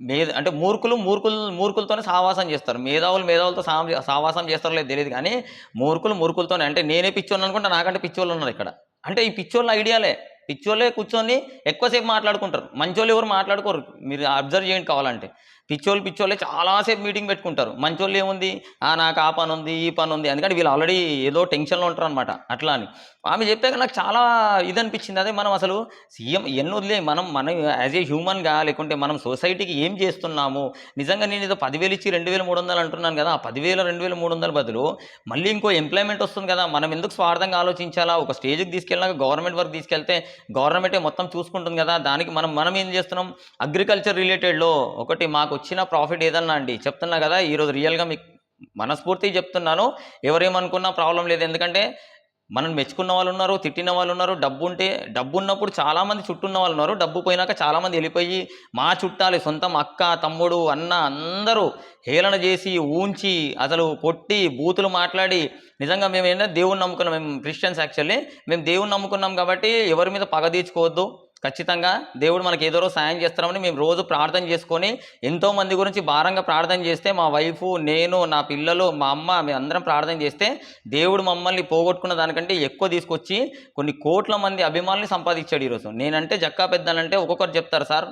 మేధ అంటే మూర్ఖులు మూర్ఖులు మూర్ఖులతోనే సావాసం చేస్తారు. మేధావులు మేధావులతో సా సావాసం చేస్తారో లేదు తెలియదు కానీ మూర్ఖులు మూర్ఖులతోనే అంటే నేనే పిచ్చోళ్ళు అనుకుంటా నాకంటే పిచ్చోళ్ళు ఉన్నారు ఇక్కడ. అంటే ఈ పిచ్చోళ్ళ ఐడియాలే పిచ్చోళ్ళే కూర్చొని ఎక్కువసేపు మాట్లాడుకుంటారు. మంచోళ్ళు ఎవరు మాట్లాడుకోరు. మీరు అబ్జర్వ్ చేయండి కావాలంటే. పిచ్చోళ్ళు పిచ్చోళ్ళే చాలాసేపు మీటింగ్ పెట్టుకుంటారు. మంచోళ్ళు ఏముంది? ఆ నాకు ఆ పని ఉంది ఈ పని ఉంది ఎందుకంటే వీళ్ళు ఆల్రెడీ ఏదో టెన్షన్లో ఉంటారు అనమాట అట్లా అని. ఆమె చెప్పాక నాకు చాలా ఇది అనిపించింది అదే మనం అసలు సీఎం ఎన్ని వదిలే మనం మనం యాజ్ ఏ హ్యూమన్గా లేకుంటే మనం సొసైటీకి ఏం చేస్తున్నాము? నిజంగా నేను ఏదో పదివేలు ఇచ్చి రెండు వేల మూడు వందలు అంటున్నాను కదా ఆ పదివేల రెండు వేల మూడు వందల బదులు మళ్ళీ ఇంకో ఎంప్లాయ్మెంట్ వస్తుంది కదా మనం ఎందుకు స్వార్థంగా ఆలోచించాలా? ఒక స్టేజ్కి తీసుకెళ్ళినాక గవర్నమెంట్ వరకు తీసుకెళ్తే గవర్నమెంటే మొత్తం చూసుకుంటుంది కదా దానికి మనం మనం ఏం చేస్తున్నాం? అగ్రికల్చర్ రిలేటెడ్లో ఒకటి మాకు వచ్చిన ప్రాఫిట్ ఏదన్నా అండి? చెప్తున్నా కదా ఈరోజు రియల్గా మీకు మనస్ఫూర్తి చెప్తున్నాను. ఎవరేమనుకున్నా ప్రాబ్లం లేదు. ఎందుకంటే మనం మెచ్చుకున్న వాళ్ళు ఉన్నారు తిట్టిన వాళ్ళు ఉన్నారు డబ్బు ఉంటే డబ్బు ఉన్నప్పుడు చాలామంది చుట్టూ ఉన్న వాళ్ళు ఉన్నారు డబ్బు పోయినాక చాలామంది వెళ్ళిపోయి మా చుట్టాలి సొంతం అక్క తమ్ముడు అన్న అందరూ హేళన చేసి ఊంచి అసలు కొట్టి బూతులు మాట్లాడి నిజంగా మేము ఏంటంటే దేవుణ్ణి నమ్ముకున్నాం మేము క్రిస్టియన్స్ యాక్చువల్లీ మేము దేవుణ్ణి నమ్ముకున్నాం కాబట్టి ఎవరి మీద పగ తీర్చుకోవద్దు. ఖచ్చితంగా దేవుడు మనకి ఏదో సాయం చేస్తామని మేము రోజు ప్రార్థన చేసుకొని ఎంతో మంది గురించి భారంగా ప్రార్థన చేస్తే మా వైఫ్ నేను నా పిల్లలు మా అమ్మ మేము అందరం ప్రార్థన చేస్తే దేవుడు మమ్మల్ని పోగొట్టుకున్న దానికంటే ఎక్కువ తీసుకొచ్చి కొన్ని కోట్ల మంది అభిమానులు సంపాదించాడు ఈరోజు. నేనంటే జక్కా పెద్దనంటే ఒక్కొక్కరు చెప్తారు సార్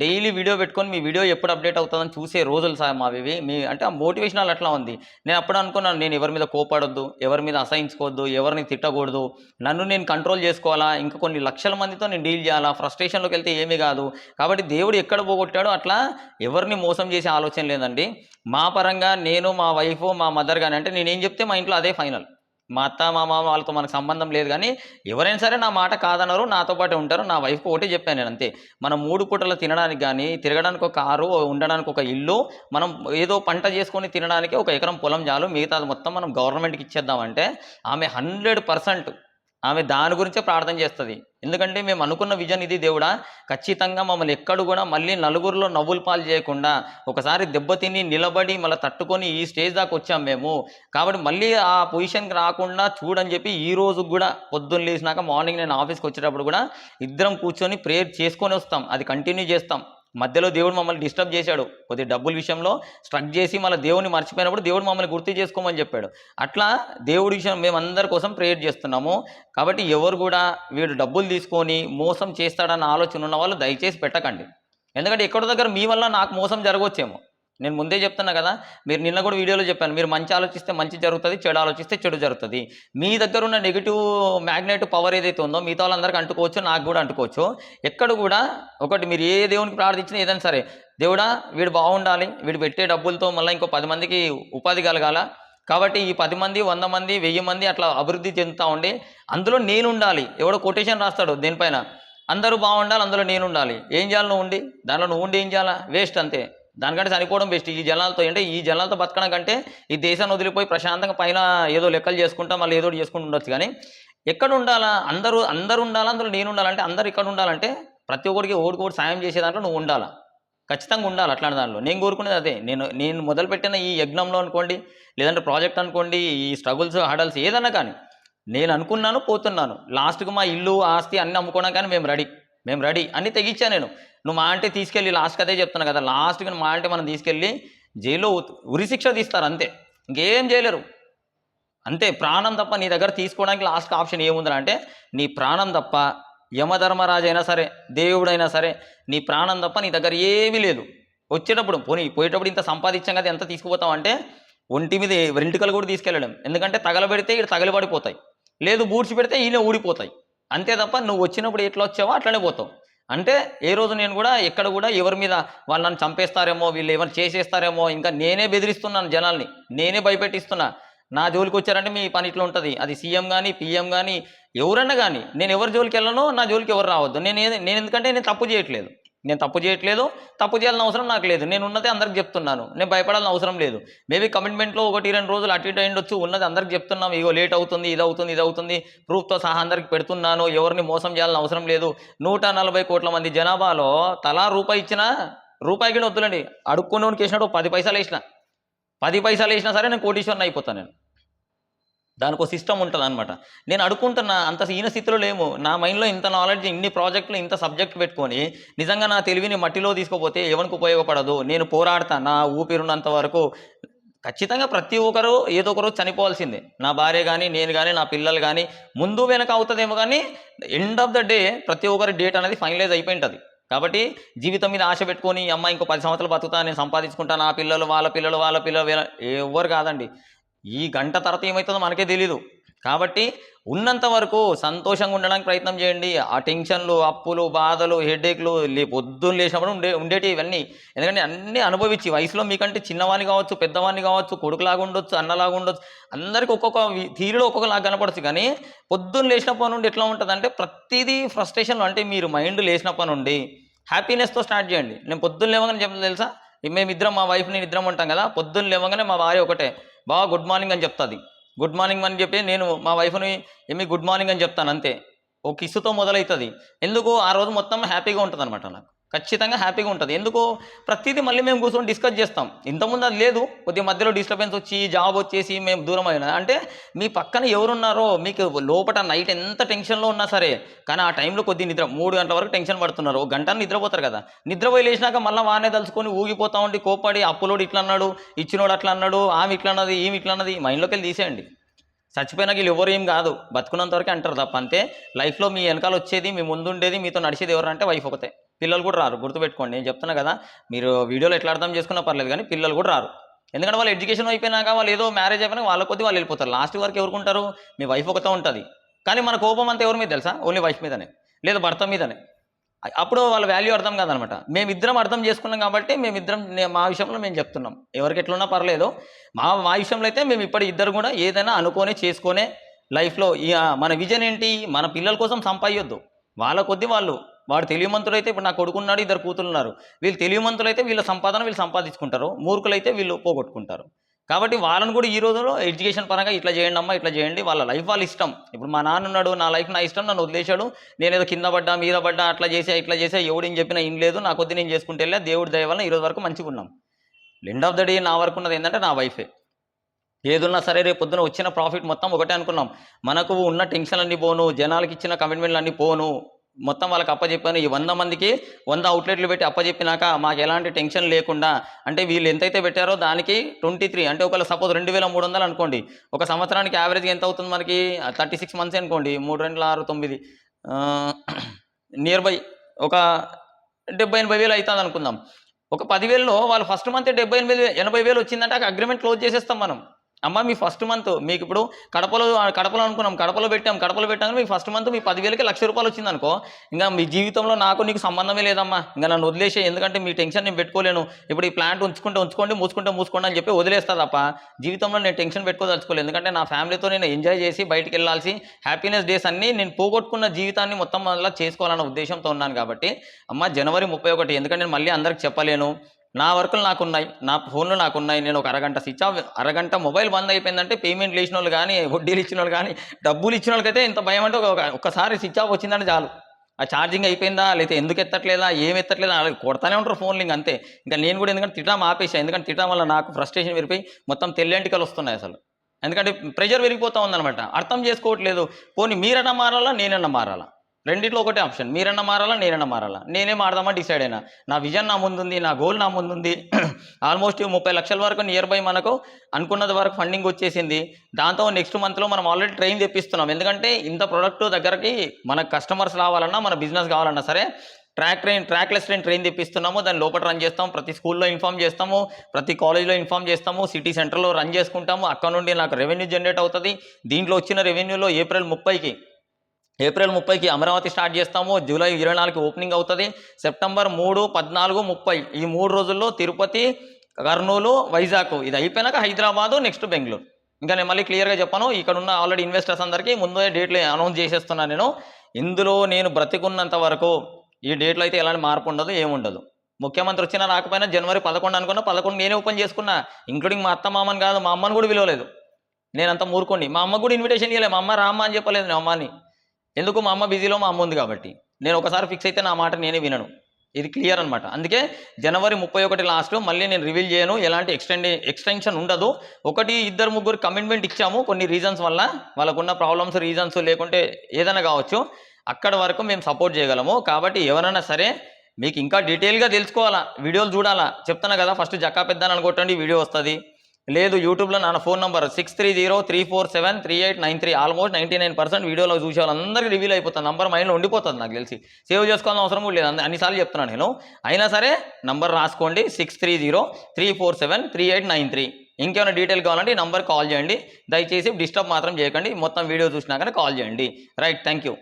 డైలీ వీడియో పెట్టుకొని మీ వీడియో ఎప్పుడు అప్డేట్ అవుతుందని చూసే రోజులు సార్ మావి మీ అంటే ఆ మోటివేషనల్ అట్లా ఉంది. నేను అప్పుడు అనుకున్నాను నేను ఎవరి మీద కోపడొద్దు ఎవరి మీద అసహించుకోవద్దు ఎవరిని తిట్టకూడదు నన్ను నేను కంట్రోల్ చేసుకోవాలా ఇంకా కొన్ని లక్షల మందితో నేను డీల్ చేయాలా ఫ్రస్ట్రేషన్లోకి వెళ్తే ఏమీ కాదు. కాబట్టి దేవుడు ఎక్కడ పోగొట్టాడో అట్లా ఎవరిని మోసం చేసే ఆలోచన లేదండి. మా పరంగా నేను మా వైఫ్ మా మదర్ కానీ అంటే నేనేం చెప్తే మా ఇంట్లో అదే ఫైనల్. మా అత్త మా మామ వాళ్ళతో మనకు సంబంధం లేదు కానీ ఎవరైనా సరే నా మాట కాదన్నారు నాతో పాటే ఉంటారు నా వైఫ్కి ఒకటే చెప్పాను నేను అంతే. మనం మూడు పూటలు తినడానికి కానీ తిరగడానికి ఒక కారు ఉండడానికి ఒక ఇల్లు మనం ఏదో పంట చేసుకొని తినడానికి ఒక ఎకరం పొలం చాలు మిగతాది మొత్తం మనం గవర్నమెంట్కి ఇచ్చేద్దామంటే ఆమె హండ్రెడ్ పర్సెంట్ ఆమె దాని గురించే ప్రార్థన చేస్తుంది. ఎందుకంటే మేము అనుకున్న విజన్ ఇది దేవుడా ఖచ్చితంగా మమ్మల్ని ఎక్కడ కూడా మళ్ళీ నలుగురిలో నవ్వులు పాలు చేయకుండా ఒకసారి దెబ్బతిని నిలబడి మళ్ళీ తట్టుకొని ఈ స్టేజ్ దాకా వచ్చాం మేము. కాబట్టి మళ్ళీ ఆ పొజిషన్కి రాకుండా చూడని చెప్పి ఈ రోజు కూడా పొద్దున్న లేచినాక మార్నింగ్ నేను ఆఫీస్కి వచ్చేటప్పుడు కూడా ఇద్దరం కూర్చొని ప్రేయర్ చేసుకొని వస్తాం. అది కంటిన్యూ చేస్తాం. మధ్యలో దేవుడు మమ్మల్ని డిస్టర్బ్ చేశాడు. కొద్ది డబ్బుల విషయంలో స్ట్రక్ చేసి మళ్ళీ దేవుడిని మర్చిపోయినప్పుడు దేవుడు మమ్మల్ని గుర్తు చేసుకోమని చెప్పాడు. అట్లా దేవుడి విషయం మేమందరి కోసం ప్రేయర్ చేస్తున్నాము. కాబట్టి ఎవరు కూడా వీడు డబ్బులు తీసుకొని మోసం చేస్తాడన్న ఆలోచన ఉన్న వాళ్ళు దయచేసి పెట్టకండి. ఎందుకంటే ఎక్కడో దగ్గర మీ వల్ల నాకు మోసం జరగవచ్చేమో నేను ముందే చెప్తున్నా కదా మీరు నిన్న కూడా వీడియోలో చెప్పాను మీరు మంచి ఆలోచిస్తే మంచి జరుగుతుంది చెడు ఆలోచిస్తే చెడు జరుగుతుంది. మీ దగ్గర ఉన్న నెగిటివ్ మ్యాగ్నెట్ పవర్ ఏదైతే ఉందో మిగతా వాళ్ళందరికీ అంటుకోవచ్చు నాకు కూడా అంటుకోవచ్చు. ఎక్కడ కూడా ఒకటి మీరు ఏ దేవునికి ప్రార్థించినా ఏదైనా సరే దేవుడా వీడు బాగుండాలి వీడు పెట్టే డబ్బులతో మళ్ళీ ఇంకో పది మందికి ఉపాధి కలగాల. కాబట్టి ఈ పది మంది వంద మంది వెయ్యి మంది అట్లా అభివృద్ధి చెందుతూ ఉండి అందులో నేను ఉండాలి. ఎవడో కొటేషన్ రాస్తాడు దీనిపైన? అందరూ బాగుండాలి అందులో నేను ఉండాలి. ఏం చేయాలి నువ్వు ఉండి? దాంట్లో నువ్వు ఉండి ఏం చేయాలా? వేస్ట్ అంతే. దానికంటే చనిపోవడం బెస్ట్ ఈ జనాలతో అంటే ఈ జనాలతో బతకడం కంటే ఈ దేశాన్ని వదిలిపోయి ప్రశాంతంగా పైన ఏదో లెక్కలు చేసుకుంటా మళ్ళీ ఏదో ఒకటి చేసుకుంటూ ఉండొచ్చు. కానీ ఎక్కడ ఉండాలా? అందరూ అందరూ ఉండాలా? అందులో నేను ఉండాలంటే అందరు ఇక్కడ ఉండాలంటే ప్రతి ఒక్కరికి ఓడికోటి సాయం చేసే దాంట్లో నువ్వు ఉండాలా? ఖచ్చితంగా ఉండాలి అట్లాంటి దానిలో నేను కోరుకునేది అదే. నేను నేను మొదలుపెట్టిన ఈ యజ్ఞంలో అనుకోండి లేదంటే ప్రాజెక్ట్ అనుకోండి ఈ స్ట్రగుల్స్ హడల్స్ ఏదన్నా కానీ నేను అనుకున్నాను పోతున్నాను. లాస్ట్కి మా ఇల్లు ఆస్తి అన్నీ అమ్ముకోవడం కానీ మేము రెడీ మేము రెడీ అన్నీ తెగించా నేను. నువ్వు మా అంటే తీసుకెళ్ళి లాస్ట్కి అదే చెప్తున్నా కదా లాస్ట్కి మా అంటే మనం తీసుకెళ్ళి జైల్లో ఉరిశిక్ష తీస్తారు అంతే. ఇంకేం చేయలేరు. అంతే ప్రాణం తప్ప నీ దగ్గర తీసుకోవడానికి లాస్ట్ ఆప్షన్ ఏముందిరా అంటే నీ ప్రాణం తప్ప యమధర్మరాజు అయినా సరే దేవుడైనా సరే నీ ప్రాణం తప్ప నీ దగ్గర ఏమీ లేదు. వచ్చేటప్పుడు పోనీ పోయేటప్పుడు ఇంత సంపాదించాం కదా ఎంత తీసుకుపోతాం అంటే ఒంటి మీద వెంట్రుకలు కూడా తీసుకెళ్ళడం ఎందుకంటే తగలబెడితే ఇక్కడ తగలబడిపోతాయి. లేదు బూడ్చి పెడితే ఈయన ఊడిపోతాయి. అంతే తప్ప నువ్వు వచ్చినప్పుడు ఎట్లా వచ్చావో అట్లనే పోతావు. అంటే ఏ రోజు నేను కూడా ఎక్కడ కూడా ఎవరి మీద వాళ్ళు నన్ను చంపేస్తారేమో వీళ్ళు ఎవరు చేసేస్తారేమో ఇంకా నేనే బెదిరిస్తున్నాను జనాల్ని. నేనే భయపెట్టిస్తున్నా. నా జోలికి వచ్చారంటే మీ పని ఇట్లా ఉంటుంది. అది సీఎం కానీ పీఎం కానీ ఎవరన్నా కానీ నేను ఎవరి జోలికి వెళ్ళను నా జోలికి ఎవరు రావద్దు. నేను నేను ఎందుకంటే నేను తప్పు చేయట్లేదు. నేను తప్పు చేయట్లేదు తప్పు చేయాల్సిన అవసరం నాకు లేదు. నేను ఉన్నదే అందరికి చెప్తున్నాను. నేను భయపడాల్సిన అవసరం లేదు. మేబీ కమిట్మెంట్లో ఒకటి రెండు రోజులు అటు ఇటు అయ్యిండొచ్చు ఉన్నది అందరికి చెప్తున్నాం. ఇగో లేట్ అవుతుంది ఇది అవుతుంది ఇది అవుతుంది. ప్రూఫ్తో సహా అందరికి పెడుతున్నాను. ఎవరిని మోసం చేయాల్సిన అవసరం లేదు. నూట నలభై కోట్ల మంది జనాభాలో తలా రూపాయి ఇచ్చినా రూపాయికి వద్దులండి. అడుక్కునే వేసినట్టు పది పైసలు వేసిన. పది పైసలు వేసినా సరే నేను కోటీశ్వరని అయిపోతాను నేను. దానికి ఒక సిస్టమ్ ఉంటుంది అనమాట నేను అడుక్కుంటున్నా అంత ఈయన స్థితిలో లేము. నా మైండ్లో ఇంత నాలెడ్జ్ ఇన్ని ప్రాజెక్టులు ఇంత సబ్జెక్ట్ పెట్టుకొని నిజంగా నా తెలివిని మట్టిలో తీసుకోపోతే ఎవరికి ఉపయోగపడదు? నేను పోరాడతా నా ఊపిరున్నంత వరకు. ఖచ్చితంగా ప్రతి ఒక్కరు ఏదో ఒకరు చనిపోవాల్సిందే. నా భార్య కానీ నేను కానీ నా పిల్లలు కానీ ముందు వెనక అవుతుందేమో కానీ ఎండ్ ఆఫ్ ద డే ప్రతి ఒక్కరి డేట్ అనేది ఫైనలైజ్ అయిపోయి ఉంటుంది కాబట్టి జీవితం మీద ఆశ పెట్టుకొని అమ్మ ఇంకో పది సంవత్సరాలు బతుకుతా నేను సంపాదించుకుంటా నా పిల్లలు వాళ్ళ పిల్లలు వాళ్ళ పిల్లలు ఎవరు కాదండి. ఈ గంట తర్వాత ఏమవుతుందో మనకే తెలీదు. కాబట్టి ఉన్నంత వరకు సంతోషంగా ఉండడానికి ప్రయత్నం చేయండి. ఆ టెన్షన్లు అప్పులు బాధలు హెడేక్లు లే పొద్దున్న లేచినప్పుడు ఉండే ఉండేటి ఇవన్నీ. ఎందుకంటే అన్నీ అనుభవించి వయసులో మీకంటే చిన్నవాడిని కావచ్చు పెద్దవాడిని కావచ్చు కొడుకులాగా ఉండొచ్చు అన్నలాగా ఉండొచ్చు అందరికీ ఒక్కొక్క తీరులో ఒక్కొక్కలాగా కనపడచ్చు. కానీ పొద్దున్న లేచినప్పటి నుండి ఎట్లా ఉంటుంది అంటే ప్రతిదీ ఫ్రస్ట్రేషన్ అంటే మీరు మైండ్ లేచినప్పటి నుండి హ్యాపీనెస్తో స్టార్ట్ చేయండి. నేను పొద్దున్న లేవగానే చెప్పిన తెలుసా? మేమిద్దరం మా వైఫ్ నేను ఇద్దరం ఉంటాం కదా? పొద్దున్న లేవగానే మా భార్య ఒకటే. బాగా గుడ్ మార్నింగ్ అని చెప్తుంది. గుడ్ మార్నింగ్ అని చెప్పి నేను మా వైఫ్ని ఏమి గుడ్ మార్నింగ్ అని చెప్తాను అంతే. ఒక కిస్సుతో మొదలవుతుంది ఎందుకు ఆ రోజు మొత్తం హ్యాపీగా ఉంటుంది అనమాట నాకు. ఖచ్చితంగా హ్యాపీగా ఉంటుంది. ఎందుకు ప్రతిదీ మళ్ళీ మేము కూర్చొని డిస్కస్ చేస్తాం. ఇంతకుముందు అది లేదు. కొద్దిగా మధ్యలో డిస్టర్బెన్స్ వచ్చి జాబ్ వచ్చేసి మేము దూరం అయినా అంటే మీ పక్కన ఎవరున్నారో మీకు లోపల నైట్ ఎంత టెన్షన్లో ఉన్నా సరే కానీ ఆ టైంలో కొద్ది నిద్ర మూడు గంటల వరకు టెన్షన్ పడుతున్నారు. ఒక గంట నిద్రపోతారు కదా. నిద్రపోయి లేచినాక మళ్ళీ వానే తలుచుకొని ఊగిపోతా ఉండి కోపడి అప్పులోడు ఇట్లా అన్నాడు ఇచ్చినోడు అట్లా అన్నాడు ఆమె ఇట్లా అన్నది ఈమె ఇట్లా అన్నది మైండ్లోకి వెళ్ళి తీసేయండి. చచ్చిపోయినా వీళ్ళు ఎవరు ఏం కాదు. బతుకున్నంత వరకు అంటారు తప్ప. అంతే. లైఫ్లో మీ వెనకాల వచ్చేది మీ ముందు ఉండేది మీతో నడిచేది ఎవరు అంటే వైఫ్ ఒకతే. పిల్లలు కూడా రారు. గుర్తుపెట్టుకోండి. నేను చెప్తున్నా కదా మీరు వీడియోలో ఎట్లా అర్థం చేసుకున్నా పర్లేదు కానీ పిల్లలు కూడా రారు. ఎందుకంటే వాళ్ళు ఎడ్యుకేషన్ అయిపోయినాక వాళ్ళు ఏదో మ్యారేజ్ అయిపోయినా వాళ్ళ కొద్ది వాళ్ళు వెళ్ళిపోతారు. లాస్ట్ వరకు ఎవరుకుంటారు మీ వైఫ్ ఒకతో ఉంటుంది. కానీ మన కోపం అంతా ఎవరి మీద తెలుసా? ఓన్లీ వైఫ్ మీదనే. లేదా భర్త మీదనే. అప్పుడు వాళ్ళ వాల్యూ అర్థం కాదనమాట. మేమిద్దరం అర్థం చేసుకున్నాం కాబట్టి మేమిద్దరం మా విషయంలో మేము చెప్తున్నాం. ఎవరికి ఎట్లున్నా పర్లేదు. మా మా విషయంలో అయితే మేము ఇప్పటి ఇద్దరు కూడా ఏదైనా అనుకోనే చేసుకునే లైఫ్లో మన విజన్ ఏంటి? మన పిల్లల కోసం సంపాయొద్దు వాళ్ళ కొద్ది వాళ్ళు వాడు తెలియమంతులు అయితే ఇప్పుడు నా కొడుకున్నాడు ఇద్దరు కూతురు ఉన్నారు వీళ్ళు తెలియమంతులైతే అయితే వీళ్ళ సంపాదన వీళ్ళు సంపాదించుకుంటారు. మూర్ఖులైతే వీళ్ళు పోగొట్టుకుంటారు. కాబట్టి వాళ్ళని కూడా ఈ రోజులో ఎడ్యుకేషన్ పరంగా ఇట్లా చేయండి అమ్మా ఇట్లా చేయండి వాళ్ళ లైఫ్ వాళ్ళ ఇష్టం. ఇప్పుడు మా నాన్న ఉన్నాడు నా లైఫ్ నా ఇష్టం నన్ను వదిలేశాడు. నేను ఏదో కింద పడ్డా మీద పడ్డా అట్లా చేసా ఇట్లా చేసా ఎవడిని చెప్పినా ఏం లేదు. నా కొద్ది నేను చేసుకుంటే వెళ్ళా దేవుడి దయ వల్ల ఈ రోజు వరకు మంచిగా ఉన్నాం. ఎండ్ ఆఫ్ ద డే నా వరకు ఉన్నది ఏంటంటే నా వైఫే ఏదున్నా సరే రేపు పొద్దున వచ్చిన ప్రాఫిట్ మొత్తం ఒకటే అనుకున్నాం. మనకు ఉన్న టెన్షన్ అన్నీ పోను జనాలకి ఇచ్చిన కమిట్మెంట్లు అన్నీ పోను. మొత్తం వాళ్ళకి అప్పచెప్పాను ఈ వంద మందికి వంద అవుట్లెట్లు పెట్టి అప్పచెప్పినాక మాకు ఎలాంటి టెన్షన్ లేకుండా అంటే వీళ్ళు ఎంతైతే పెట్టారో దానికి ట్వంటీ త్రీ అంటే ఒకవేళ సపోజ్ రెండు వేల మూడు వందలు అనుకోండి. ఒక సంవత్సరానికి యావరేజ్ ఎంత అవుతుంది మనకి? థర్టీ సిక్స్ మంత్స్ అనుకోండి. మూడు రెండు ఆరు తొమ్మిది. నియర్ బై ఒక డెబ్బై ఎనభై వేలు అవుతుంది అనుకుందాం. ఒక పదివేలలో వాళ్ళు ఫస్ట్ మంత్ డెబ్బై ఎనిమిది ఎనభై వేలు వచ్చిందంటే అగ్రిమెంట్ క్లోజ్ చేసేస్తాం మనం. అమ్మ మీ ఫస్ట్ మంత్ మీకు ఇప్పుడు కడపలో కడపలో అనుకున్నాం కడపలో పెట్టాం కడపలో పెట్టాం మీకు ఫస్ట్ మంత్ మీ పదివేలకి లక్ష రూపాయలు వచ్చింది అనుకో ఇంకా మీ జీవితంలో నాకు నీకు సంబంధమే లేదమ్మా. ఇంకా నన్ను వదిలేసే ఎందుకంటే మీ టెన్షన్ నేను పెట్టుకోలేను. ఇప్పుడు ఈ ప్లాంట్ ఉంచుకుంటే ఉంచుకోండి మూసుకుంటే మూసుకోండి అని చెప్పి వదిలేస్తా తప్ప జీవితంలో నేను టెన్షన్ పెట్టుకోదలుచుకోలేదు. ఎందుకంటే నా ఫ్యామిలీతో నేను ఎంజాయ్ చేసి బయటికి వెళ్ళాల్సి హ్యాపీనెస్ డేస్ అన్నీ నేను పోగొట్టుకున్న జీవితాన్ని మొత్తం అలా చేసుకోవాలన్న ఉద్దేశంతో ఉన్నాను కాబట్టి అమ్మ జనవరి ముప్పై ఒకటి ఎందుకంటే నేను మళ్ళీ అందరికి చెప్పలేను. నా వర్కులు నాకున్నాయి నా ఫోన్లు నాకున్నాయి నేను ఒక అరగంట స్విచ్ ఆఫ్ అరగంట మొబైల్ బంద్ అయిపోయిందంటే పేమెంట్లు ఇచ్చిన వాళ్ళు కానీ వడ్డీలు ఇచ్చిన వాళ్ళు కానీ డబ్బులు ఇచ్చిన వాళ్ళకైతే ఇంత భయం అంటే ఒక ఒక్కసారి స్విచ్ ఆఫ్ వచ్చిందంటే చాలు. ఆ ఛార్జింగ్ అయిపోయిందా లేకపోతే ఎందుకు ఎత్తట్లేదా ఏం ఎత్తట్లేదా అలాగే కొడతానే ఉంటారు ఫోన్లు ఇంకా అంతే. ఇంకా నేను కూడా ఎందుకంటే తిట్టడం ఆపేసా ఎందుకంటే తిట్టడం వల్ల నాకు ఫ్రస్ట్రేషన్ పెరిగిపోయి మొత్తం తెల్లంటికలు వస్తున్నాయి అసలు. ఎందుకంటే ప్రెషర్ పెరిగిపోతా ఉందన్నమాట. అర్థం చేసుకోవట్లేదు. పోనీ మీరన్నా మారాలా నేనన్నా మారాలా? రెండిట్లో ఒకటే ఆప్షన్. మీరన్నా మారాలా నేనన్నా మారాలా? నేనే మారదామా డిసైడ్ అయినా? నా విజన్ నా ముందుంది నా గోల్ నా ముందుంది. (clears throat) ఆల్మోస్ట్ ముప్పై లక్షల వరకు నియర్ బై మనకు అనుకున్నది వరకు ఫండింగ్ వచ్చేసింది. దాంతో నెక్స్ట్ మంత్లో మనం ఆల్రెడీ ట్రైన్ తెప్పిస్తున్నాం. ఎందుకంటే ఇంత ప్రొడక్ట్ దగ్గరకి మన కస్టమర్స్ రావాలన్నా మన బిజినెస్ కావాలన్నా సరే track train trackless train train తెప్పిస్తున్నాము. దాన్ని లోపల రన్ చేస్తాము. ప్రతి స్కూల్లో ఇన్ఫామ్ చేస్తాము. ప్రతి కాలేజ్లో ఇన్ఫామ్ చేస్తాము. సిటీ సెంటర్లో రన్ చేసుకుంటాము. అక్కడ నుండి నాకు రెవెన్యూ జనరేట్ అవుతుంది. దీంట్లో వచ్చిన రెవెన్యూలో ఏప్రిల్ ముప్పైకి ఏప్రిల్ ముప్పైకి అమరావతి స్టార్ట్ చేస్తాము జూలై ఇరవై నాలుగుకి ఓపెనింగ్ అవుతుంది సెప్టెంబర్ మూడు పద్నాలుగు ముప్పై ఈ మూడు రోజుల్లో తిరుపతి కర్నూలు వైజాగ్ ఇది అయిపోయినాక హైదరాబాదు నెక్స్ట్ బెంగళూరు. ఇంకా నేను మళ్ళీ క్లియర్గా చెప్పాను ఇక్కడ ఉన్న ఆల్రెడీ ఇన్వెస్టర్స్ అందరికీ ముందే డేట్లు అనౌన్స్ చేసేస్తున్నాను నేను. ఇందులో నేను బ్రతికున్నంత వరకు ఈ డేట్లో అయితే ఎలాంటి మార్పు ఉండదు ఏముండదు ముఖ్యమంత్రి వచ్చినా రాకపోయినా జనవరి పదకొండు అనుకున్నా పదకొండు నేనే ఓపెన్ చేసుకున్నా ఇంక్లూడింగ్ మా అత్త మామని కాదు మా అమ్మని కూడా విలవలేదు నేను అంత మూరుకోండి మా అమ్మ కూడా ఇన్విటేషన్ ఇవ్వలేదు మా అమ్మ రామ్మ అని చెప్పలేదు నేను అమ్మని. ఎందుకు మా అమ్మ బిజీలో మా అమ్మ ఉంది కాబట్టి? నేను ఒకసారి ఫిక్స్ అయితే నా మాట నేనే వినను. ఇది క్లియర్ అనమాట అందుకే జనవరి ముప్పై ఒకటి లాస్ట్ మళ్ళీ నేను రివీల్ చేయను. ఎలాంటి ఎక్స్టెండ్ ఎక్స్టెన్షన్ ఉండదు. ఒకటి ఇద్దరు ముగ్గురు కమిట్మెంట్ ఇచ్చాము. కొన్ని రీజన్స్ వల్ల వాళ్ళకున్న ప్రాబ్లమ్స్ రీజన్స్ లేకుంటే ఏదైనా కావచ్చు. అక్కడ వరకు మేము సపోర్ట్ చేయగలము. కాబట్టి ఎవరైనా సరే మీకు ఇంకా డీటెయిల్గా తెలుసుకోవాలా? వీడియోలు చూడాలా? చెప్తాను కదా ఫస్ట్ జక్కా పెద్ద అని వీడియో వస్తుంది. లేదు యూట్యూబ్లో నా phone number six three zero three four seven three eight nine three almost ninety nine percent వీడియోలో చూసే వాళ్ళందరికీ రివీల్ అయిపోతుంది. నంబర్ మైండ్లో ఉండిపోతుంది నాకు తెలిసి. సేవ్ చేసుకోవాల్సిన అవసరం కూడా లేదు. అన్ని- అన్నిసార్లు చెప్తున్నాను నేను. అయినా సరే నంబర్ రాసుకోండి six three zero three four seven three eight nine three ఇంకేమైనా డీటెయిల్ కావాలంటే ఈ నంబర్ కాల్ చేయండి. దయచేసి డిస్టర్బ్ మాత్రం చేయకండి. మొత్తం వీడియో చూసినాకనే కాల్ చేయండి. Right thank you